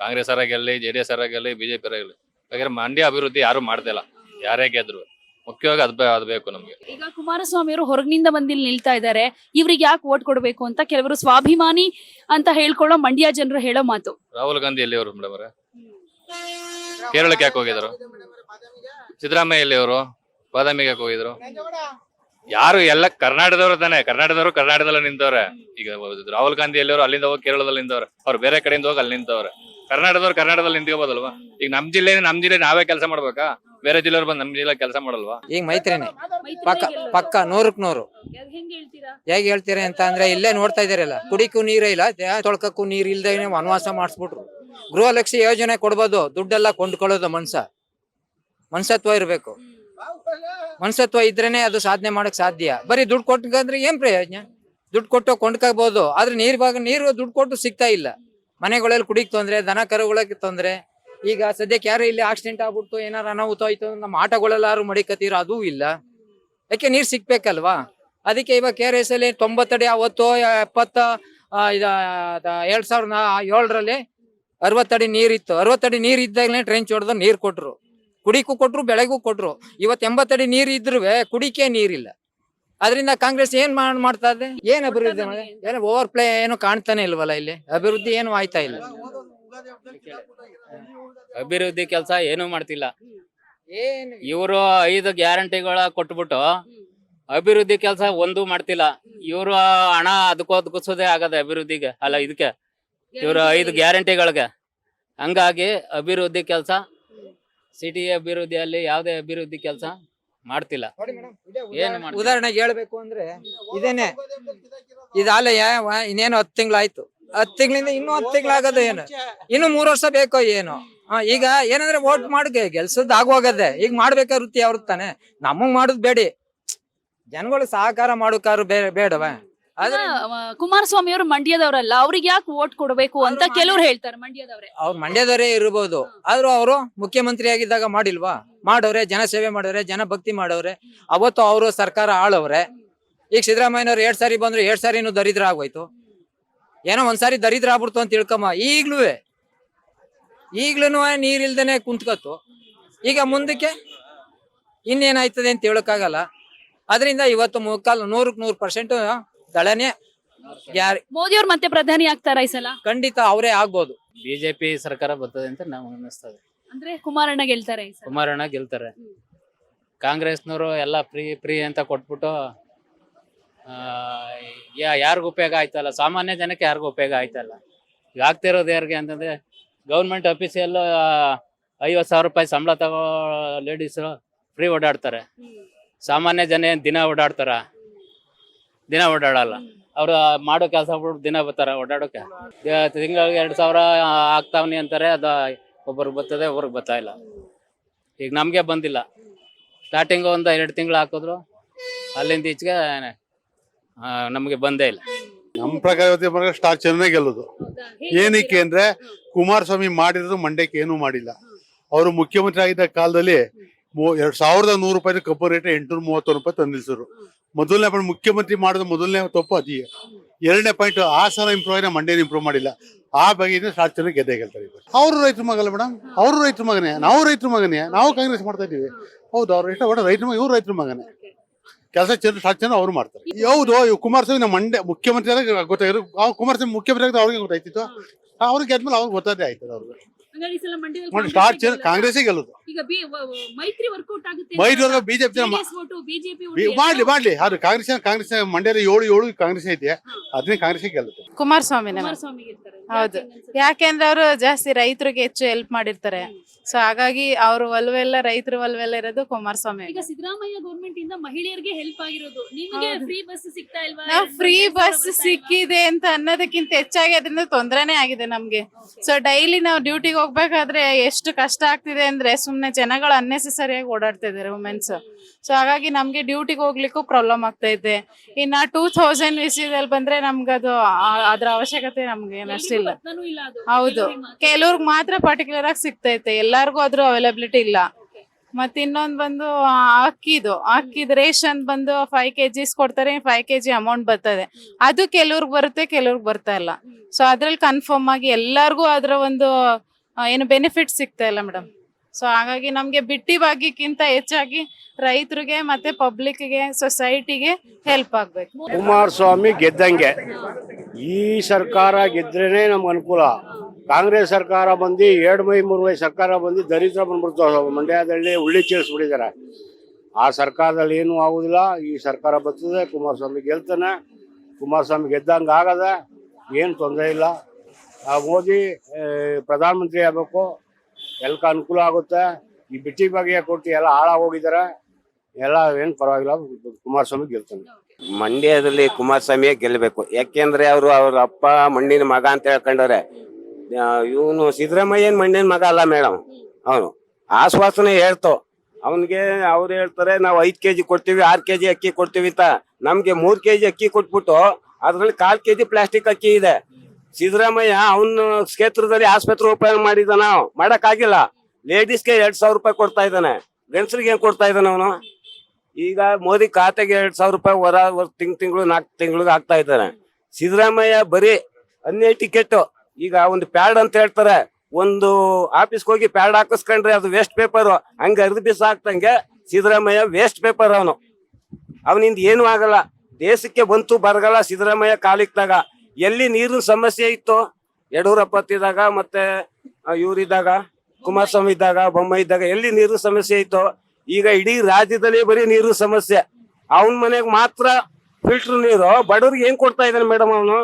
ಕಾಂಗ್ರೆಸ್ ಅವರ ಗೆಲ್ಲಿ ಜೆ ಡಿ ಎಸ್ ಅವರ ಗೆಲ್ಲಿ ಬಿಜೆಪಿ ಅವರ ಗೆಲ್ಲಿ. ಹಾಗಾದ್ರೆ ಮಂಡ್ಯ ಅಭಿವೃದ್ಧಿ ಯಾರು ಮಾಡ್ದಿಲ್ಲ ಯಾರೇ ಗೆದ್ರು ಮುಖ್ಯವಾಗಿ ಅದ್ ಅದ್ ಬೇಕು ನಮ್ಗೆ. ಈಗ ಕುಮಾರಸ್ವಾಮಿ ಅವರು ಹೊರಗಿನಿಂದ ಬಂದಿಲ್ ನಿಲ್ತಾ ಇದ್ದಾರೆ ಇವ್ರಿಗೆ ಯಾಕೆ ಓಟ್ ಕೊಡ್ಬೇಕು ಅಂತ ಕೆಲವರು ಸ್ವಾಭಿಮಾನಿ ಅಂತ ಹೇಳ್ಕೊಳ್ಳೋ ಮಂಡ್ಯ ಜನರು ಹೇಳೋ ಮಾತು. ರಾಹುಲ್ ಗಾಂಧಿ ಎಲ್ಲಿ ಅವರು ಮೇಡಮ್ ಅವರೇ? ಕೇರಳಕ್ಕೆ ಯಾಕೆ ಹೋಗಿದ್ರು? ಸಿದ್ದರಾಮಯ್ಯ ಎಲ್ಲಿ ಅವರು ಬಾದಾಮಿಗೆ ಯಾಕೆ ಹೋಗಿದ್ರು? ಯಾರು ಎಲ್ಲ ಕರ್ನಾಟಕದವರು ತಾನೆ ಕರ್ನಾಟಕದವರು ಕರ್ನಾಟಕದಲ್ಲಿ ನಿಂತವ್ರೆ. ಈಗ ರಾಹುಲ್ ಗಾಂಧಿ ಎಲ್ಲಿಯವರು ಅಲ್ಲಿಂದ ಹೋಗಿ ಕೇರಳದಲ್ಲಿ ನಿಂತವ್ರೆ. ಅವ್ರು ಬೇರೆ ಕಡೆಯಿಂದ ಹೋಗಿ ಅಲ್ಲಿ ನಿಂತವ್ರೆ. ಕರ್ನಾಟಕದವ್ರು ಕರ್ನಾಟಕದಲ್ಲಿ ನಿಂತ್ಕೋಬೋದಲ್ವಾ? ಈಗ ನಮ್ ಜಿಲ್ಲೆ ನಮ್ ಜಿಲ್ಲೆ ನಾವೇ ಕೆಲಸ ಮಾಡ್ಬೇಕಾ? ಬೇರೆ ಜಿಲ್ಲೆಯವ್ರು ಬಂದು ನಮ್ ಜಿಲ್ಲೆ ಕೆಲಸ ಮಾಡಲ್ವಾ? ಈಗ ಮೈತ್ರಿನೇ. ಮೈತ್ರಿ ಪಕ್ಕ. ಪಕ್ಕ ನೂರಕ್ ನೂರು. ಹೇಗೆ ಹೆಂಗ್ ಹೇಳ್ತೀರಾ ಹೇಗೆ ಹೇಳ್ತೀರಿ ಅಂತ ಅಂದ್ರೆ ಇಲ್ಲೇ ನೋಡ್ತಾ ಇದಾರಲ್ಲ ಕುಡಿಕೂ ನೀರೇ ಇಲ್ಲ. ದೇಹ ತೊಳ್ಕಕ್ಕೂ ನೀರ್ ಇಲ್ದೇ ವನವಾಸ ಮಾಡಿಸ್ಬಿಟ್ರು. ಗೃಹಲಕ್ಷ್ಮಿ ಯೋಜನೆ ಕೊಡ್ಬೋದು, ದುಡ್ಡೆಲ್ಲ ಕೊಂಡ್ಕೊಳ್ಳೋದು ಮನ್ಸ. ಮನ್ಸತ್ವ ಇರಬೇಕು. ಮನ್ಸತ್ವ ಇದ್ರೇನೆ ಅದು ಸಾಧನೆ ಮಾಡಕ್ ಸಾಧ್ಯ. ಬರೀ ದುಡ್ಡು ಕೊಟ್ಟಂದ್ರೆ ಏನ್ ಪ್ರಯೋಜನ? ದುಡ್ಡು ಕೊಟ್ಟು ಕೊಂಡ್ಕೋಬಹುದು ಆದ್ರೆ ನೀರ್ ಭಾಗ, ನೀರು ದುಡ್ಡು ಕೊಟ್ಟು ಸಿಗ್ತಾ ಇಲ್ಲ. ಮನೆಗಳಲ್ಲಿ ಕುಡಿಕ್ ತೊಂದ್ರೆ, ದನ ಕರುಗಳಿಗೆ ತೊಂದ್ರೆ. ಈಗ ಸದ್ಯಕ್ಕೆ ಯಾರು ಇಲ್ಲಿ ಆಕ್ಸಿಡೆಂಟ್ ಆಗ್ಬಿಡ್ತು, ಏನಾರು ಅನಾಹುತ ಆಯ್ತು, ನಮ್ಮ ಆಟಗಳೆಲ್ಲಾರು ಮಡಿಕತ್ತೀರ ಅದೂ ಇಲ್ಲ. ಯಾಕೆ ನೀರ್ ಸಿಗ್ಬೇಕಲ್ವಾ? ಅದಕ್ಕೆ ಇವಾಗ ಕೆ ಆರ್ ಎಸ್ ಅಲ್ಲಿ ತೊಂಬತ್ತಡಿ ಅವತ್ತು ಎಪ್ಪತ್ತ ಎರಡ್ ಸಾವಿರದ ಏಳರಲ್ಲಿ ಅರವತ್ತಡಿ ನೀರಿತ್ತು ಅರವತ್ತಡಿ ನೀರ್ ಇದ್ದಾಗಲೇ ಟ್ರೆಂಚ್ ಹೊಡೆದು ನೀರ್ ಕೊಟ್ರು. ಕುಡಿಕೂ ಕೊಟ್ರು ಬೆಳೆಗೂ ಕೊಟ್ರು. ಇವತ್ತು ಎಂಬತ್ತಡಿ ನೀರ್ ಇದ್ರು ಕುಡಿಕೆ ನೀರಿಲ್ಲ. ಅದರಿಂದ ಕಾಂಗ್ರೆಸ್ ಏನ್ ಮಾಡ್ ಮಾಡ್ತಾ ಇದೆ? ಏನ್ ಅಭಿವೃದ್ಧಿ ಮಾಡಿದೆ ಏನು ಓವರ್ ಪ್ಲೇ ಏನು ಕಾಣ್ತಾನೆ ಇಲ್ವಲ್ಲ ಇಲ್ಲಿ? ಅಭಿವೃದ್ಧಿ ಏನು ಆಯ್ತಾ ಇಲ್ಲ? ಅಭಿವೃದ್ಧಿ ಕೆಲಸ ಏನು ಮಾಡ್ತಿಲ್ಲ. ಏನು ಇವರು ಐದು ಗ್ಯಾರಂಟಿಗಳ ಕೊಟ್ಬಿಟ್ಟು ಅಭಿವೃದ್ಧಿ ಕೆಲಸ ಒಂದು ಮಾಡ್ತಿಲ್ಲ. ಇವರು ಹಣ ಅದಕ್ಕೂ ಅದಕ್ಕೋಸೋದೇ ಆಗದೆ ಅಭಿವೃದ್ಧಿಗೆ. ಅಲ್ಲ ಇದಕ್ಕೆ. ಇವರು ಐದು ಗ್ಯಾರಂಟಿಗಳಿಗೆ. ಹಂಗಾಗಿ ಅಭಿವೃದ್ಧಿ ಕೆಲಸ ಸಿಟಿ ಅಭಿವೃದ್ಧಿಯಲ್ಲಿ ಯಾವುದೇ ಅಭಿವೃದ್ಧಿ ಕೆಲಸ ಮಾಡ್ತಿಲ್ಲ. ಏನು ಮಾಡ್ತಿಲ್ಲ? ಉದಾಹರಣೆಗೆ ಹೇಳ್ಬೇಕು ಅಂದ್ರೆ ಇದೇನೆ ಇದಾಲಯ ಇನ್ನೇನು ಹತ್ತು ತಿಂಗಳಾಯ್ತು. ಹತ್ತು ತಿಂಗಳಿಂದ ಇನ್ನೂ ಹತ್ತು ತಿಂಗಳಾಗದ ಏನು? ಇನ್ನು ಮೂರು ವರ್ಷ ಬೇಕೋ ಏನು? ಹಾ ಈಗ ಏನಂದ್ರೆ ವೋಟ್ ಮಾಡಿ ಗೆಲ್ಸದ್ ಆಗೋಗದೆ ಈಗ ಮಾಡ್ಬೇಕಾ ವೃತ್ತಿ ಅವ್ರ ತಾನೆ? ನಮಗ್ ಮಾಡುದ್ ಬೇಡಿ. ಜನಗಳು ಸಹಕಾರ ಮಾಡೋಕಾರು ಬೇಡ ಬೇಡವ? ಕುಮಾರಸ್ವಾಮಿ ಅವರು ಮಂಡ್ಯದವರಲ್ಲ ಅವ್ರಿಗೆ ಯಾಕೆ ವೋಟ್ ಕೊಡಬೇಕು ಅಂತ ಕೆಲವ್ರು ಹೇಳ್ತಾರೆ ಮಂಡ್ಯದವ್ರೆ. ಅವ್ರು ಮಂಡ್ಯದವರೇ ಇರಬಹುದು ಆದ್ರೂ ಅವರು ಮುಖ್ಯಮಂತ್ರಿ ಆಗಿದ್ದಾಗ ಮಾಡಿಲ್ವಾ? ಮಾಡವ್ರೆ ಜನ ಸೇವೆ ಮಾಡವ್ರೆ ಜನ ಭಕ್ತಿ ಮಾಡವ್ರೆ ಅವತ್ತು ಅವರು ಸರ್ಕಾರ ಆಳವ್ರೆ. ಈಗ ಸಿದ್ದರಾಮಯ್ಯನವ್ರು ಎರಡ್ ಸಾರಿ ಬಂದ್ರು ಎರಡ್ ಸಾರಿನೂ ದರಿದ್ರ ಆಗೋಯ್ತು. ಏನೋ ಒಂದ್ಸಾರಿ ದರಿದ್ರ ಆಗ್ಬಿಡ್ತು ಅಂತ ತಿಳ್ಕೊಮ್ಮ. ಈಗ್ಲೂ ಈಗ್ಲೂ ನೀರಿಲ್ದೇನೆ ಕುಂತ್ಕತ್ತು. ಈಗ ಮುಂದಕ್ಕೆ ಇನ್ನೇನಾಯ್ತದೆ ಅಂತ ಹೇಳಕ್ಕಾಗಲ್ಲ. ಅದರಿಂದ ಇವತ್ತು ಮುಕ್ಕಾಲು ನೂರಕ್ಕೆ ನೂರು ಪರ್ಸೆಂಟ್ ದಳನೇ ಯಾರ್ ಮೋದಿ ಅವ್ರು ಮತ್ತೆ ಪ್ರಧಾನಿ ಆಗ್ತಾರ ಈ ಸಲ? ಖಂಡಿತ ಅವರೇ ಆಗ್ಬೋದು. ಬಿಜೆಪಿ ಸರ್ಕಾರ ಬರ್ತದೆ ಅಂತ ನಾವು ಅನ್ನಿಸ್ತದೆ. ಅಂದ್ರೆ ಕುಮಾರಣ್ಣ ಗೆಲ್ತಾರೆ ಈ ಸಲ. ಕುಮಾರಣ್ಣ ಗೆಲ್ತಾರೆ. ಕಾಂಗ್ರೆಸ್ನವರು ಎಲ್ಲ ಫ್ರೀ ಫ್ರೀ ಅಂತ ಕೊಟ್ಬಿಟ್ಟು ಆ, ಯಾ- ಯಾರಿಗೂ ಉಪಯೋಗ ಆಯ್ತಲ್ಲ ಸಾಮಾನ್ಯ ಜನಕ್ಕೆ ಯಾರಿಗೂ ಉಪಯೋಗ ಆಯ್ತಲ್ಲ ಈಗ ಆಗ್ತಿರೋದು ಯಾರಿಗೆ ಅಂತಂದ್ರೆ ಗೌರ್ಮೆಂಟ್ ಆಫೀಸಲ್ಲಿ ಐವತ್ತು ಸಾವಿರ ರೂಪಾಯಿ ಸಂಬಳ ತಗೋ ಲೇಡೀಸು ಫ್ರೀ ಓಡಾಡ್ತಾರೆ. ಸಾಮಾನ್ಯ ಜನ ಏನು ದಿನ ಓಡಾಡ್ತಾರ? ದಿನ ಓಡಾಡಲ್ಲ. ಅವ್ರು ಮಾಡೋ ಕೆಲಸ ದಿನ ಬರ್ತಾರ ಓಡಾಡೋಕೆ. ತಿಂಗಳಿಗೆ ಎರಡು ಸಾವಿರ ಆಗ್ತಾವನಿ ಅಂತಾರೆ, ಅದು ಒಬ್ಬರಿಗೆ ಬರ್ತದೆ, ಒಬ್ರಿಗೆ ಬರ್ತಾ ಇಲ್ಲ. ಈಗ ನಮಗೆ ಬಂದಿಲ್ಲ. ಸ್ಟಾರ್ಟಿಂಗ್ ಒಂದು ಎರಡು ತಿಂಗಳು ಹಾಕಿದ್ರು, ಅಲ್ಲಿಂದ ಈಚೆಗೆ ನಮಗೆ ಬಂದೇ ಇಲ್ಲ. ನಮ್ಮ ಪ್ರಕಾರ ಸ್ಟಾರ್ ಚೆನ್ನಾಗಿ ಗೆಲ್ಲೋದು. ಏನಕ್ಕೆ ಅಂದ್ರೆ ಕುಮಾರಸ್ವಾಮಿ ಮಾಡಿರೋದು ಮಂಡ್ಯಕ್ಕೆ ಏನೂ ಮಾಡಿಲ್ಲ. ಅವರು ಮುಖ್ಯಮಂತ್ರಿ ಆಗಿದ್ದ ಕಾಲದಲ್ಲಿ ಎರಡ್ ಸಾವಿರದ ನೂರು ರೂಪಾಯಿ ಕಬ್ಬು ರೇಟ್ ಎಂಟುನೂರ ಮೂವತ್ತು ರೂಪಾಯಿ ತಂದು ನಿಲ್ಸಿದ್ರು ಮೊದಲನೇ ಪಾಯಿಂಟ್ ಮುಖ್ಯಮಂತ್ರಿ ಮಾಡಿದ ಮೊದಲನೇ ತಪ್ಪು ಅದೇ ಎರಡನೇ ಪಾಯಿಂಟ್ ಹಾಸನ ಇಂಪ್ರೂವ್ ಆಗಿ ಮಂಡ್ಯನ ಇಂಪ್ರೂವ್ ಮಾಡಿಲ್ಲ. ಆ ಬಗೆಯಿಂದ ಸ್ಟಾರ್ ಗೆದ್ದೆ ಗೆದ್ದೇ ಗೆಲ್ತಾರೆ ಅವರು ರೈತರ ಮಗಲ್ಲ ಮೇಡಮ್ ಅವರು ರೈತರ ಮಗನೇ. ನಾವು ರೈತರ ಮಗನೇ. ನಾವು ಕಾಂಗ್ರೆಸ್ ಮಾಡ್ತಾ ಇದೀವಿ ಹೌದು ಅವ್ರ ಇಷ್ಟ ಒಟ್ಟು ರೈತರ ಮಗ ಇವ್ರು ರೈತರ ಮಗನೇ. ಕೆಲಸ ಚೆನ್ನ ಸ್ಟಾರ್ಟ್ ಚೆನ್ನ ಅವ್ರು ಮಾಡ್ತಾರೆ. ಹೌದು ಇವ್ ಕುಮಾರಸ್ವಾಮಿ ನಮ್ಮ ಮಂಡ್ಯ ಮುಖ್ಯಮಂತ್ರಿ ಆದಾಗ ಗೊತ್ತಾಗಿರೋ ಅವ್ರು ಕುಮಾರಸ್ವಾಮಿ ಮುಖ್ಯಮಂತ್ರಿ ಆದಾಗ ಅವ್ರಿಗೆ ಗೊತ್ತಾಯ್ತಿತ್ತು. ಅವ್ರಿಗೆ ಗೆದ್ಮೇಲೆ ಅವ್ರಿಗೆ ಗೊತ್ತಾದೇ ಆಯ್ತದ ಅವ್ರಿಗೆ. ಈ ಸಲ ಮಂಡ್ಯದಲ್ಲಿ ಸ್ಟಾರ್ಟ್ ಗೆಲ್ಲಲ್ಲ. ಕಾಂಗ್ರೆಸ್ಸೇ ಗೆಲ್ಲೋದು. ಈಗ ಬಿ- ವ- ವ- ಮೈತ್ರಿ ವರ್ಕೌಟ್ ಆಗುತ್ತೆ ಮೈದೂರ್ಗ ಬಿಜೆಪಿ ಬಿಜೆಪಿ ಮಾಡ್ಲಿ ಮಾಡ್ಲಿ. ಅದು ಕಾಂಗ್ರೆಸ್ ಕಾಂಗ್ರೆಸ್ ಮಂಡ್ಯದ ಏಳು ಏಳು ಕಾಂಗ್ರೆಸ್ ಐತೆ. ಅದನ್ನೇ ಕಾಂಗ್ರೆಸ್ ಗೆಲ್ಲುತ್ತೆ. ಕುಮಾರಸ್ವಾಮಿ ಕುಮಾರಸ್ವಾಮಿ ಗೆಲ್ತಾರೆ. ಹೌದು. ಯಾಕೆಂದ್ರೆ ಅವರು ಜಾಸ್ತಿ ರೈತರಿಗೆ ಹೆಚ್ಚು ಹೆಲ್ಪ್ ಮಾಡಿರ್ತಾರೆ. ಸೊ ಹಾಗಾಗಿ ಅವ್ರ ಒಲವೆಲ್ಲ ರೈತರ ಒಲವೆಲ್ಲ ಇರೋದು ಕುಮಾರಸ್ವಾಮಿ ಈಗ ಸಿದ್ದರಾಮಯ್ಯ ಗೌರ್ಮೆಂಟ್ ಇಂದ ಮಹಿಳೆಯರಿಗೆ ಹೆಲ್ಪ್ ಆಗಿರೋದು. ನಿಮಗೆ ಫ್ರೀ ಬಸ್ ಸಿಗ್ತಾ ಇಲ್ವಾ? ನಾವು ಫ್ರೀ ಬಸ್ ಸಿಕ್ಕಿದೆ ಅಂತ ಅನ್ನೋದಕ್ಕಿಂತ ಹೆಚ್ಚಾಗಿ ಅದರಿಂದ ತೊಂದರೆನೇ ಆಗಿದೆ ನಮ್ಗೆ. ಸೊ ಡೈಲಿ ನಾವು ಡ್ಯೂಟಿಗೆ ಹೋಗ್ಬೇಕಾದ್ರೆ ಎಷ್ಟು ಕಷ್ಟ ಆಗ್ತಿದೆ ಅಂದ್ರೆ ಸುಮ್ನೆ ಜನಗಳು ಅನ್ನೆಸೆಸರಿಯಾಗಿ ಓಡಾಡ್ತಿದ್ದಾರೆ ವುಮೆನ್ಸ್ ಸೊ ಹಾಗಾಗಿ ನಮ್ಗೆ ಡ್ಯೂಟಿಗೆ ಹೋಗ್ಲಿಕ್ಕೂ ಪ್ರಾಬ್ಲಮ್ ಆಗ್ತಾ ಇದೆ. ಇನ್ನ ಟೂ ತೌಸಂಡ್ ವಿಸಿದಲ್ಲಿ ಬಂದ್ರೆ ನಮ್ಗೆ ಅದು ಆ- ಅದ್ರ ಅವಶ್ಯಕತೆ ನಮ್ಗೆ ಏನಷ್ಟಿಲ್ಲ ಹೌದು. ಕೆಲವ್ರಿಗೆ ಮಾತ್ರ. ಪರ್ಟಿಕ್ಯುಲರ್ ಆಗಿ ಸಿಗ್ತೈತೆ. ಎಲ್ಲಾರ್ಗೂ ಅದ್ರ ಅವೈಲಬಿಲಿಟಿ ಇಲ್ಲ. ಮತ್ತೆ ಇನ್ನೊಂದ್ ಬಂದು ಅಕ್ಕಿದು. ಅಕ್ಕಿದ್ ರೇಷನ್ ಬಂದು ಫೈವ್ ಕೆಜಿಸ್ ಕೊಡ್ತಾರೆ ಫೈವ್ ಕೆಜಿ ಅಮೌಂಟ್ ಬರ್ತದೆ. ಅದು ಕೆಲವ್ರಿಗೆ ಬರುತ್ತೆ ಕೆಲವ್ರಿಗೆ ಬರ್ತಾ ಇಲ್ಲ. ಸೊ ಅದ್ರಲ್ಲಿ ಕನ್ಫರ್ಮ್ ಆಗಿ ಎಲ್ಲಾರ್ಗೂ ಅದ್ರ ಒಂದು ಏನು ಬೆನಿಫಿಟ್ ಸಿಗ್ತಾ ಇಲ್ಲ ಮೇಡಮ್ ಸೊ ಹಾಗಾಗಿ ನಮಗೆ ಬಿಟ್ಟಿ ಭಾಗ್ಯಕ್ಕಿಂತ ಹೆಚ್ಚಾಗಿ ರೈತರಿಗೆ ಮತ್ತೆ ಪಬ್ಲಿಕ್ಗೆ ಸೊಸೈಟಿಗೆ ಹೆಲ್ಪ್ ಆಗ್ಬೇಕು. ಕುಮಾರಸ್ವಾಮಿ ಗೆದ್ದಂಗೆ. ಈ ಸರ್ಕಾರ ಗೆದ್ರೇನೆ ನಮ್ಗೆ ಅನುಕೂಲ. ಕಾಂಗ್ರೆಸ್ ಸರ್ಕಾರ ಬಂದು ಎರಡು ಮೈ, ಮೂರು ಮೈ ಸರ್ಕಾರ ಬಂದು ದರಿದ್ರ ಬಂದ್ಬಿಡ್ತಾವ ಮಂಡ್ಯದಲ್ಲಿ ಉಳ್ಳಿ ಚೇಳಿಸ್ಬಿಟ್ಟಿದ್ದಾರೆ ಆ ಸರ್ಕಾರದಲ್ಲಿ ಏನೂ ಆಗುದಿಲ್ಲ. ಈ ಸರ್ಕಾರ ಬರ್ತದೆ. ಕುಮಾರಸ್ವಾಮಿ ಗೆಲ್ತಾನೆ. ಕುಮಾರಸ್ವಾಮಿ ಗೆದ್ದಂಗೆ ಆಗದ. ಏನು ತೊಂದರೆ ಇಲ್ಲ. ಮೋದಿ ಪ್ರಧಾನಮಂತ್ರಿ ಆಗಬೇಕು. ಎಲ್ಕ ಅನುಕೂಲ ಆಗುತ್ತೆ. ಈ ಬಿಟ್ಟಿ ಬಗ್ಗೆ ಕೊಟ್ಟು ಎಲ್ಲ ಹಾಳಾಗೋಗಿದ್ದಾರೆ ಎಲ್ಲ ಏನು ಪರವಾಗಿಲ್ಲ, ಕುಮಾರಸ್ವಾಮಿ ಗೆಲ್ತಾನೆ. ಮಂಡ್ಯದಲ್ಲಿ ಕುಮಾರಸ್ವಾಮಿಯೇ ಗೆಲ್ಲಬೇಕು ಯಾಕೆಂದ್ರೆ ಅವರು ಅವ್ರ ಅಪ್ಪ ಮಣ್ಣಿನ ಮಗ ಅಂತ ಹೇಳ್ಕೊಂಡವ್ರೆ. ಇವನು ಸಿದ್ದರಾಮಯ್ಯನ ಮಣ್ಣಿನ ಮಗ ಅಲ್ಲ ಮೇಡಮ್ ಅವನು. ಆಶ್ವಾಸನೆ ಹೇಳ್ತು. ಅವನಿಗೆ ಅವ್ರು ಹೇಳ್ತಾರೆ, ನಾವು ಐದ್ ಕೆಜಿ ಕೊಡ್ತೀವಿ, ಆರ್ ಕೆಜಿ ಅಕ್ಕಿ ಕೊಡ್ತೀವಿ ಅಂತ. ನಮ್ಗೆ ಮೂರ್ ಕೆಜಿ ಅಕ್ಕಿ ಕೊಟ್ಬಿಟ್ಟು ಅದ್ರಲ್ಲಿ ಕಾಲ್ ಕೆಜಿ ಪ್ಲಾಸ್ಟಿಕ್ ಅಕ್ಕಿ ಇದೆ. ಸಿದ್ದರಾಮಯ್ಯ ಅವನ ಕ್ಷೇತ್ರದಲ್ಲಿ ಆಸ್ಪತ್ರೆ ಓಪನ್ ಮಾಡಿದಾನ. ಮಾಡಕ್ ಆಗಿಲ್ಲ ಲೇಡೀಸ್ಗೆ ಎರಡ್ ಸಾವಿರ ರೂಪಾಯಿ ಕೊಡ್ತಾ ಇದ್ದಾನೆ. ಗಂಡಸರಿಗೆ ಏನ್ ಕೊಡ್ತಾ ಇದ್ದಾನೆ ಅವನು? ಈಗ ಮೋದಿ ಖಾತೆಗೆ ಎರಡ್ ಸಾವಿರ ರೂಪಾಯಿ ಹೊರ ತಿಂಗ್ ತಿಂಗಳು ನಾಲ್ಕು ತಿಂಗಳಿಗೆ ಹಾಕ್ತಾ ಇದ್ದಾನೆ. ಸಿದ್ದರಾಮಯ್ಯ ಬರೀ ಹನ್ನೆರಡು ಟಿಕೆಟ್, ಈಗ ಒಂದು ಪ್ಯಾಡ್ ಅಂತ ಹೇಳ್ತಾರೆ. ಒಂದು ಆಫೀಸ್ಗೆ ಹೋಗಿ ಪ್ಯಾಡ್ ಹಾಕಿಸ್ಕೊಂಡ್ರೆ ಅದು ವೇಸ್ಟ್ ಪೇಪರ್. ಹಂಗೆ ಅರ್ಧ ಬೀಸ ಹಾಕ್ತಂಗೆ ಸಿದ್ದರಾಮಯ್ಯ ವೇಸ್ಟ್ ಪೇಪರ್ ಅವನು. ಅವನಿಂದ ಏನೂ ಆಗಲ್ಲ. ದೇಶಕ್ಕೆ ಬಂತು ಬರಗಲ್ಲ ಸಿದ್ದರಾಮಯ್ಯ ಕಾಲಿಕ್ದಾಗ ಎಲ್ಲಿ ನೀರಿನ ಸಮಸ್ಯೆ ಇತ್ತು, ಯಡಿಯೂರಪ್ಪ ಇದ್ದಾಗ ಮತ್ತೆ ಇವರಿದ್ದಾಗ, ಕುಮಾರಸ್ವಾಮಿ ಇದ್ದಾಗ ಬೊಮ್ಮ ಇದ್ದಾಗ ಎಲ್ಲಿ ನೀರಿನ ಸಮಸ್ಯೆ ಇತ್ತು, ಈಗ ಇಡೀ ರಾಜ್ಯದಲ್ಲಿ ಬರೀ ನೀರಿನ ಸಮಸ್ಯೆ. ಅವನ ಮನೆಗೆ ಮಾತ್ರ ಫಿಲ್ಟರ್ ನೀರು, ಬಡವ್ರಿಗೆ ಏನ್ ಕೊಡ್ತಾ ಇದ್ದಾನೆ ಮೇಡಮ್ ಅವನು?